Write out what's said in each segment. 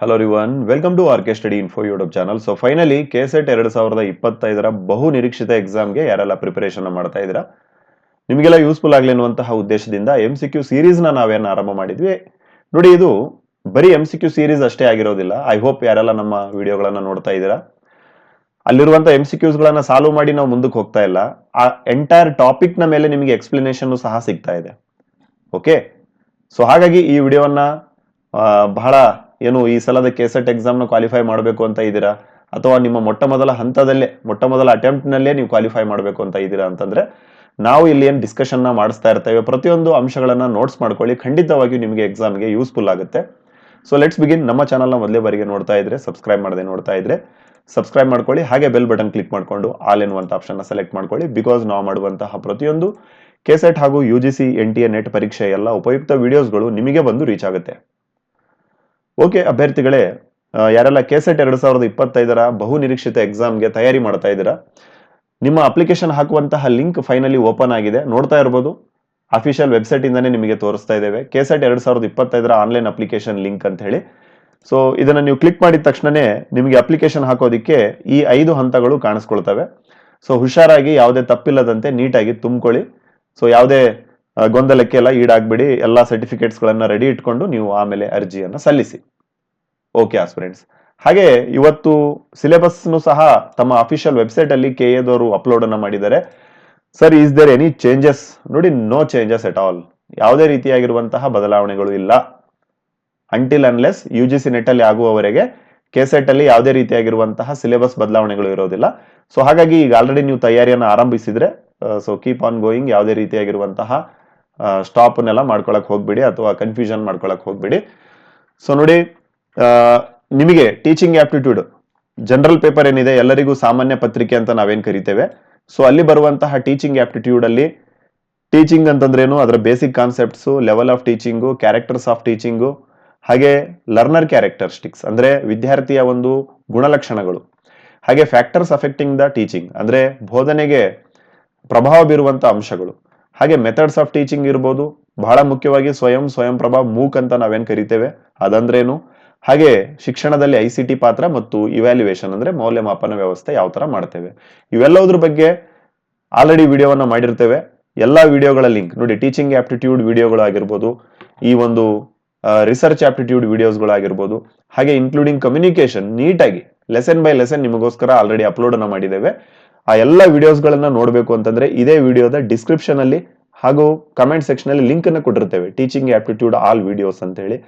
Hello ರಿವನ್ welcome to R K study info YouTube channel so finally K set ಎರಡು ಸಾವಿರದ ಇಪ್ಪತ್ತೈದರ ಬಹು ನಿರೀಕ್ಷಿತ ಎಕ್ಸಾಮ್ಗೆ ಯಾರೆಲ್ಲ ಪ್ರಿಪರೇಷನ್ ಮಾಡ್ತಾ ಇದ್ದೀರಾ? ನಿಮಗೆಲ್ಲ ಯೂಸ್ಫುಲ್ ಆಗಲಿ ಅನ್ನುವಂತಹ ಉದ್ದೇಶದಿಂದ ಎಂ ಸಿ ಕ್ಯೂ ಸೀರೀಸ್ನ ನಾವೇನು ಆರಂಭ ಮಾಡಿದ್ವಿ. ನೋಡಿ, ಇದು ಬರೀ ಎಂ ಸಿ ಕ್ಯೂ ಸೀರೀಸ್ ಅಷ್ಟೇ ಆಗಿರೋದಿಲ್ಲ. ಐ ಹೋಪ್ ಯಾರೆಲ್ಲ ನಮ್ಮ ವಿಡಿಯೋಗಳನ್ನು ನೋಡ್ತಾ ಇದ್ದೀರಾ? ಅಲ್ಲಿರುವಂಥ ಎಂ ಸಿ ಕ್ಯೂಸ್ಗಳನ್ನು ಸಾಲ್ವ್ ಮಾಡಿ ನಾವು ಮುಂದಕ್ಕೆ ಹೋಗ್ತಾ ಇಲ್ಲ. ಆ ಎಂಟೈರ್ ಟಾಪಿಕ್ನ ಮೇಲೆ ನಿಮಗೆ ಎಕ್ಸ್ಪ್ಲನೇಷನ್ ಸಹ ಸಿಗ್ತಾ ಇದೆ. ಓಕೆ ಸೊ ಹಾಗಾಗಿ ಈ ವಿಡಿಯೋವನ್ನ ಬಹಳ ಏನು ಈ ಸಲದ ಕೆಸೆಟ್ ಎಕ್ಸಾಮ್ನ ಕ್ವಾಲಿಫೈ ಮಾಡಬೇಕು ಅಂತ ಇದ್ದೀರಾ? ಅಥವಾ ನಿಮ್ಮ ಮೊಟ್ಟ ಮೊದಲ ಹಂತದಲ್ಲೇ ಮೊಟ್ಟ ಮೊದಲ ಅಟೆಂಪ್ಟ್ನಲ್ಲೇ ನೀವು ಕ್ವಾಲಿಫೈ ಮಾಡಬೇಕು ಅಂತ ಇದ್ದೀರಾ ಅಂತಂದ್ರೆ, ನಾವು ಇಲ್ಲಿ ಏನು ಡಿಸ್ಕಷನ್ನ ಮಾಡಿಸ್ತಾ ಇರ್ತೇವೆ, ಪ್ರತಿಯೊಂದು ಅಂಶಗಳನ್ನ ನೋಟ್ಸ್ ಮಾಡ್ಕೊಳ್ಳಿ, ಖಂಡಿತವಾಗಿಯೂ ನಿಮಗೆ ಎಕ್ಸಾಮ್ಗೆ ಯೂಸ್ಫುಲ್ ಆಗುತ್ತೆ. ಸೊ ಲೆಟ್ಸ್ ಬಿಗಿನ್ ನಮ್ಮ ಚಾನಲ್ನ ಮೊದಲೇ ಬಾರಿಗೆ ನೋಡ್ತಾ ಇದ್ರೆ ಸಬ್ಸ್ಕ್ರೈಬ್ ಮಾಡದೆ ನೋಡ್ತಾ ಇದ್ರೆ ಸಬ್ಸ್ಕ್ರೈಬ್ ಮಾಡ್ಕೊಳ್ಳಿ, ಹಾಗೆ ಬೆಲ್ ಬಟನ್ ಕ್ಲಿಕ್ ಮಾಡಿಕೊಂಡು ಆಲ್ ಎನ್ನುವಂತ ಆಪ್ಷನ್ ಸೆಲೆಕ್ಟ್ ಮಾಡ್ಕೊಳ್ಳಿ ಬಿಕಾಸ್ ನಾವು ಮಾಡುವಂತಹ ಪ್ರತಿಯೊಂದು ಕೆಸೆಟ್ ಹಾಗೂ U G C N T A NET ಪರೀಕ್ಷೆ ಎಲ್ಲ ಉಪಯುಕ್ತ ವಿಡಿಯೋಸ್ಗಳು ನಿಮಗೆ ಬಂದು ರೀಚ್ ಆಗುತ್ತೆ. ಓಕೆ, ಅಭ್ಯರ್ಥಿಗಳೇ ಯಾರೆಲ್ಲ ಯಾರೆಲ್ಲ ಕೆಸೆಟ್ ಎರಡು ಸಾವಿರದ ಇಪ್ಪತ್ತೈದರ ಬಹು ನಿರೀಕ್ಷಿತ ಎಕ್ಸಾಮ್ಗೆ ತಯಾರಿ ಮಾಡ್ತಾ ಇದ್ದೀರಾ, ನಿಮ್ಮ ಅಪ್ಲಿಕೇಶನ್ ಹಾಕುವಂತಹ ಲಿಂಕ್ ಫೈನಲಿ ಓಪನ್ ಆಗಿದೆ. ನೋಡ್ತಾ ಇರ್ಬೋದು. ಅಫಿಷಿಯಲ್ ವೆಬ್ಸೈಟ್ ಇಂದಾನೆ ನಿಮಗೆ ತೋರಿಸ್ತಾ ಇದ್ದೇವೆ. ಕೆಸೆಟ್ ಎರಡು ಸಾವಿರದ ಇಪ್ಪತ್ತೈದರ ಆನ್ಲೈನ್ ಅಪ್ಲಿಕೇಶನ್ ಲಿಂಕ್ ಅಂತ ಹೇಳಿ. ಸೊ ಇದನ್ನ ನೀವು ಕ್ಲಿಕ್ ಮಾಡಿದ ತಕ್ಷಣನೇ ನಿಮಗೆ ಅಪ್ಲಿಕೇಶನ್ ಹಾಕೋದಿಕ್ಕೆ ಈ ಐದು ಹಂತಗಳು ಕಾಣಿಸ್ಕೊಳ್ತವೆ. ಸೊ ಹುಷಾರಾಗಿ ಯಾವುದೇ ತಪ್ಪಿಲ್ಲದಂತೆ ನೀಟಾಗಿ ತುಂಬಿಕೊಳ್ಳಿ. ಸೊ ಯಾವುದೇ ಗೊಂದಲಕ್ಕೆ ಎಲ್ಲ ಈಡಾಗ್ಬಿಡಿ, ಎಲ್ಲ ಸರ್ಟಿಫಿಕೇಟ್ಸ್ ಗಳನ್ನ ರೆಡಿ ಇಟ್ಕೊಂಡು ನೀವು ಆಮೇಲೆ ಅರ್ಜಿಯನ್ನ ಸಲ್ಲಿಸಿ. ಓಕೆ ಆಸ್ಪಿರೆಂಟ್ಸ್ ಹಾಗೆ ಇವತ್ತು ಸಿಲೆಬಸ್ ಸಹ ತಮ್ಮ ಅಫಿಷಿಯಲ್ ವೆಬ್ಸೈಟ್ ಅಲ್ಲಿ ಕೆ ಎದವರು ಅಪ್ಲೋಡ್ ಅನ್ನ ಮಾಡಿದ್ದಾರೆ. Sir is there any changes ನೋಡಿ ನೋ ಚೇಂಜಸ್ ಎಟ್ ಆಲ್ ಯಾವುದೇ ರೀತಿಯಾಗಿರುವಂತಹ ಬದಲಾವಣೆಗಳು ಇಲ್ಲ. Until unless U G C NET ಅಲ್ಲಿ ಆಗುವವರೆಗೆ ಕೆಸೆಟ್ ಅಲ್ಲಿ ಯಾವುದೇ ರೀತಿಯಾಗಿರುವಂತಹ ಸಿಲೆಬಸ್ ಬದಲಾವಣೆಗಳು ಇರೋದಿಲ್ಲ. ಸೊ ಹಾಗಾಗಿ ಈಗ ಆಲ್ರೆಡಿ ನೀವು ತಯಾರಿಯನ್ನು ಆರಂಭಿಸಿದ್ರೆ ಸೊ ಕೀಪ್ ಆನ್ ಗೋಯಿಂಗ್ ಯಾವುದೇ ರೀತಿಯಾಗಿರುವಂತಹ ಸ್ಟಾಪ್ ನೆಲ್ಲ ಮಾಡ್ಕೊಳಕ್ ಹೋಗ್ಬಿಡಿ ಅಥವಾ ಕನ್ಫ್ಯೂಷನ್ ಮಾಡ್ಕೊಳಕ್ ಹೋಗ್ಬಿಡಿ. ಸೊ ನೋಡಿ ನಿಮಗೆ ಟೀಚಿಂಗ್ ಆಪ್ಟಿಟ್ಯೂಡ್ ಜನರಲ್ ಪೇಪರ್ ಏನಿದೆ, ಎಲ್ಲರಿಗೂ ಸಾಮಾನ್ಯ ಪತ್ರಿಕೆ ಅಂತ ನಾವೇನ್ ಕರಿತೇವೆ. ಸೊ ಅಲ್ಲಿ ಬರುವಂತಹ ಟೀಚಿಂಗ್ ಆಪ್ಟಿಟ್ಯೂಡ್ ಅಲ್ಲಿ ಟೀಚಿಂಗ್ ಅಂತಂದ್ರೇನು? ಅದರ basic concepts level of teaching characters of teaching ಹಾಗೆ ಲರ್ನರ್ ಕ್ಯಾರೆಕ್ಟರಿಸ್ಟಿಕ್ಸ್ ಅಂದ್ರೆ ವಿದ್ಯಾರ್ಥಿಯ ಒಂದು ಗುಣಲಕ್ಷಣಗಳು. ಹಾಗೆ ಫ್ಯಾಕ್ಟರ್ಸ್ ಅಫೆಕ್ಟಿಂಗ್ ದ ಟೀಚಿಂಗ್ ಅಂದ್ರೆ ಬೋಧನೆಗೆ ಪ್ರಭಾವ ಬೀರುವಂತ ಅಂಶಗಳು. ಹಾಗೆ ಮೆಥಡ್ಸ್ ಆಫ್ ಟೀಚಿಂಗ್ ಇರ್ಬೋದು. ಬಹಳ ಮುಖ್ಯವಾಗಿ ಸ್ವಯಂ ಸ್ವಯಂ ಪ್ರಭಾ, ಮೂಕ್ ಅಂತ ನಾವೇನ್ ಕರಿತೇವೆ? ಅದಂದ್ರೇನು? ಹಾಗೆ ಶಿಕ್ಷಣದಲ್ಲಿ ಐ ಸಿ ಟಿ ಪಾತ್ರ ಮತ್ತು ಇವ್ಯಾಲ್ಯುವೇಷನ್ ಅಂದ್ರೆ ಮೌಲ್ಯಮಾಪನ ವ್ಯವಸ್ಥೆ ಯಾವ ತರ ಮಾಡ್ತೇವೆ. ಇವೆಲ್ಲದ್ರ ಬಗ್ಗೆ ಆಲ್ರೆಡಿ ವಿಡಿಯೋವನ್ನ ಮಾಡಿರ್ತೇವೆ. ಎಲ್ಲಾ ವಿಡಿಯೋಗಳ ಲಿಂಕ್ ನೋಡಿ ಟೀಚಿಂಗ್ ಆಪ್ಟಿಟ್ಯೂಡ್ ವಿಡಿಯೋಗಳು ಆಗಿರ್ಬೋದು, ಈ ಒಂದು ರಿಸರ್ಚ್ ಆಪ್ಟಿಟ್ಯೂಡ್ ವಿಡಿಯೋಸ್ಗಳಾಗಿರ್ಬೋದು ಹಾಗೆ ಇನ್ಕ್ಲೂಡಿಂಗ್ ಕಮ್ಯುನಿಕೇಶನ್ ನೀಟಾಗಿ ಲೆಸನ್ ಬೈ ಲೆಸನ್ ನಿಮಗೋಸ್ಕರ ಆಲ್ರೆಡಿ ಅಪ್ಲೋಡ್ ಅನ್ನ ಮಾಡಿದ್ದೇವೆ. ಆ ಎಲ್ಲ ವಿಡಿಯೋಸ್ಗಳನ್ನು ನೋಡಬೇಕು ಅಂತಂದ್ರೆ ಇದೇ ವಿಡಿಯೋದ ಡಿಸ್ಕ್ರಿಪ್ಷನ್ ಅಲ್ಲಿ ಹಾಗೂ ಕಮೆಂಟ್ ಲಿಂಕ್ ಅನ್ನ ಕೊಟ್ಟಿರ್ತೇವೆ ಟೀಚಿಂಗ್ ಆಪ್ಟಿಟ್ಯೂಡ್ ಆಲ್ ವಿಡಿಯೋಸ್ ಅಂತ ಹೇಳಿ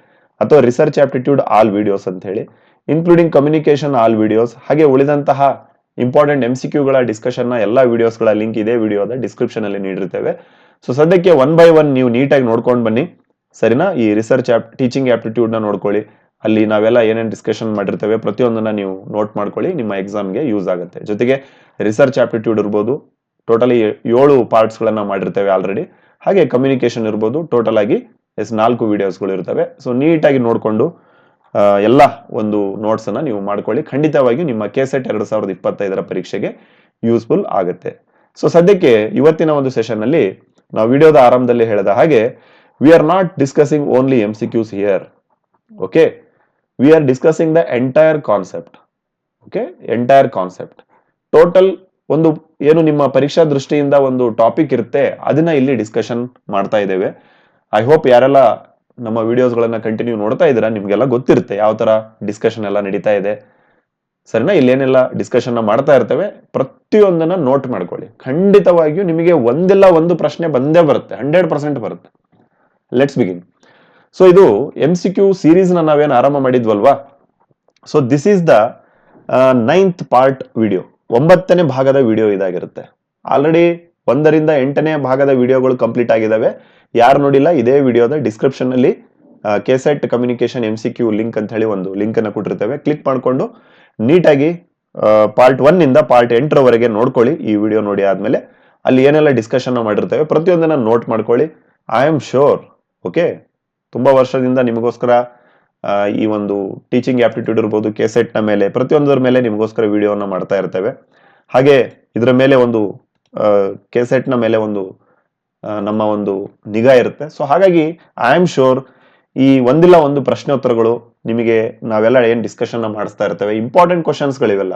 ಅಥವಾ ರಿಸರ್ಚ್ ಆಪ್ಟಿಟ್ಯೂಡ್ ಆಲ್ ವಿಡಿಯೋಸ್ ಅಂತ ಹೇಳಿ ಇನ್ಕ್ಲೂಡಿಂಗ್ ಕಮ್ಯುನಿಕೇಶನ್ ಆಲ್ ವಿಡಿಯೋಸ್ ಹಾಗೆ ಉಳಿದಂತಹ ಇಂಪಾರ್ಟೆಂಟ್ ಎಂ ಸಿ ಕ್ಯೂಗಳ ಡಿಸ್ಕಷನ್ನ ಎಲ್ಲ ವಿಡಿಯೋಸ್ಗಳ ಲಿಂಕ್ ಇದೇ ವಿಡಿಯೋದ ಡಿಸ್ಕ್ರಿಪ್ಷನ್ ಅಲ್ಲಿ ನೀಡಿರ್ತೇವೆ ಸೊ ಸದ್ಯಕ್ಕೆ ಒನ್ ಬೈ ಒನ್ ನೀವು ನೀಟಾಗಿ ನೋಡ್ಕೊಂಡು ಬನ್ನಿ. ಸರಿನಾ? ಈ ರಿಸರ್ಚ್ ಆಪ್ ಟೀಚಿಂಗ್ ಆಪ್ಟಿಟ್ಯೂಡ್ನ ನೋಡ್ಕೊಳ್ಳಿ. ಅಲ್ಲಿ ನಾವೆಲ್ಲ ಏನೇನು ಡಿಸ್ಕಷನ್ ಮಾಡಿರ್ತೇವೆ, ಪ್ರತಿಯೊಂದನ್ನು ನೀವು ನೋಟ್ ಮಾಡ್ಕೊಳ್ಳಿ, ನಿಮ್ಮ ಎಕ್ಸಾಮ್ಗೆ ಯೂಸ್ ಆಗುತ್ತೆ. ಜೊತೆಗೆ ರಿಸರ್ಚ್ ಆಪ್ಟಿಟ್ಯೂಡ್ ಇರ್ಬೋದು ಟೋಟಲಿ ಏಳು ಪಾರ್ಟ್ಸ್ ಗಳನ್ನ ಮಾಡಿರ್ತೇವೆ ಆಲ್ರೆಡಿ ಹಾಗೆ ಕಮ್ಯುನಿಕೇಷನ್ ಇರ್ಬೋದು ಟೋಟಲ್ ಆಗಿ ಎಸ್ ನಾಲ್ಕು ವಿಡಿಯೋಸ್ಗಳು ಇರ್ತವೆ. ಸೊ ನೀಟಾಗಿ ನೋಡಿಕೊಂಡು ಎಲ್ಲ ಒಂದು ನೋಟ್ಸ್ ಅನ್ನ ನೀವು ಮಾಡ್ಕೊಳ್ಳಿ. ಖಂಡಿತವಾಗಿ ನಿಮ್ಮ ಕೆಸೆಟ್ ಎರಡು ಸಾವಿರದ ಇಪ್ಪತ್ತೈದರ ಪರೀಕ್ಷೆಗೆ ಯೂಸ್ಫುಲ್ ಆಗುತ್ತೆ. ಸೊ ಸದ್ಯಕ್ಕೆ ಇವತ್ತಿನ ಒಂದು ಸೆಷನ್ ಅಲ್ಲಿ ನಾವು ವಿಡಿಯೋದ ಆರಂಭದಲ್ಲಿ ಹೇಳಿದ ಹಾಗೆ we are not discussing only M C Qs here okay we are discussing the entire concept. Okay? Entire concept. Total ಒಂದು ಏನು ನಿಮ್ಮ ಪರೀಕ್ಷಾ ದೃಷ್ಟಿಯಿಂದ ಒಂದು ಟಾಪಿಕ್ ಇರುತ್ತೆ, ಅದನ್ನ ಇಲ್ಲಿ ಡಿಸ್ಕಷನ್ ಮಾಡ್ತಾ ಇದ್ದೇವೆ. ಐ ಹೋಪ್ ಯಾರೆಲ್ಲ ನಮ್ಮ ವಿಡಿಯೋಸ್ಗಳನ್ನ ಕಂಟಿನ್ಯೂ ನೋಡ್ತಾ ಇದ್ದೀರಾ, ನಿಮ್ಗೆಲ್ಲ ಗೊತ್ತಿರುತ್ತೆ ಯಾವ ತರ ಡಿಸ್ಕಷನ್ ಎಲ್ಲ ನಡೀತಾ ಇದೆ. ಸರಿನಾ? ಇಲ್ಲೇನೆಲ್ಲ ಡಿಸ್ಕಷನ್ ಮಾಡ್ತಾ ಇರ್ತೇವೆ. ಪ್ರತಿಯೊಂದನ್ನ ನೋಟ್ ಮಾಡ್ಕೊಳ್ಳಿ. ಖಂಡಿತವಾಗಿಯೂ ನಿಮಗೆ ಒಂದಿಲ್ಲ ಒಂದು ಪ್ರಶ್ನೆ ಬಂದೇ ಬರುತ್ತೆ. ಹಂಡ್ರೆಡ್ ಪರ್ಸೆಂಟ್ ಬರುತ್ತೆ. ಲೆಟ್ಸ್ ಬಿಗಿನ್ ಸೊ ಇದು ಎಂ ಸಿ ಕ್ಯೂ ಸೀರೀಸ್ನ ನಾವೇನು ಆರಂಭ ಮಾಡಿದ್ವಲ್ವಾ? So this is the ninth part video ಒಂಬತ್ತನೇ ಭಾಗದ ವಿಡಿಯೋ ಇದಾಗಿರುತ್ತೆ. ಆಲ್ರೆಡಿ ಒಂದರಿಂದ ಎಂಟನೇ ಭಾಗದ ವಿಡಿಯೋಗಳು ಕಂಪ್ಲೀಟ್ ಆಗಿದ್ದಾವೆ ಯಾರು ನೋಡಿಲ್ಲ, ಇದೇ ವಿಡಿಯೋದ ಡಿಸ್ಕ್ರಿಪ್ಷನ್ ಅಲ್ಲಿ KSET communication M C Q link ಅಂತ ಹೇಳಿ ಒಂದು ಲಿಂಕ್ ಅನ್ನ ಕೊಟ್ಟಿರ್ತೇವೆ. ಕ್ಲಿಕ್ ಮಾಡಿಕೊಂಡು ನೀಟಾಗಿ ಪಾರ್ಟ್ ಒನ್ನಿಂದ ಪಾರ್ಟ್ ಎಂಟರವರೆಗೆ ನೋಡ್ಕೊಳ್ಳಿ ಈ ವಿಡಿಯೋ ನೋಡಿ ಆದ್ಮೇಲೆ. ಅಲ್ಲಿ ಏನೆಲ್ಲ ಡಿಸ್ಕಷನ್ ಮಾಡಿರ್ತೇವೆ. ಪ್ರತಿಯೊಂದನ್ನು ನೋಟ್ ಮಾಡ್ಕೊಳ್ಳಿ. ಐ ಆಮ್ ಶೋರ್ ಓಕೆ ತುಂಬಾ ವರ್ಷದಿಂದ ನಿಮಗೋಸ್ಕರ ಈ ಒಂದು ಟೀಚಿಂಗ್ ಆಪ್ಟಿಟ್ಯೂಡ್ ಇರ್ಬೋದು ಕೆಸೆಟ್ನ ಮೇಲೆ, ಪ್ರತಿಯೊಂದರ ಮೇಲೆ ನಿಮಗೋಸ್ಕರ ವಿಡಿಯೋನ ಮಾಡ್ತಾ ಇರ್ತೇವೆ. ಹಾಗೆ ಇದರ ಮೇಲೆ ಒಂದು ಕೆಸೆಟ್ನ ಮೇಲೆ ಒಂದು ನಮ್ಮ ಒಂದು ನಿಗಾ ಇರುತ್ತೆ. ಸೊ ಹಾಗಾಗಿ ಐ ಆಮ್ ಶೋರ್ ಈ ಒಂದಿಲ್ಲ ಒಂದು ಪ್ರಶ್ನೋತ್ತರಗಳು ನಿಮಗೆ ನಾವೆಲ್ಲ ಏನು ಡಿಸ್ಕಷನ್ ಮಾಡಿಸ್ತಾ ಇರ್ತೇವೆ ಇಂಪಾರ್ಟೆಂಟ್ ಕ್ವಶನ್ಸ್ಗಳಿವೆಲ್ಲ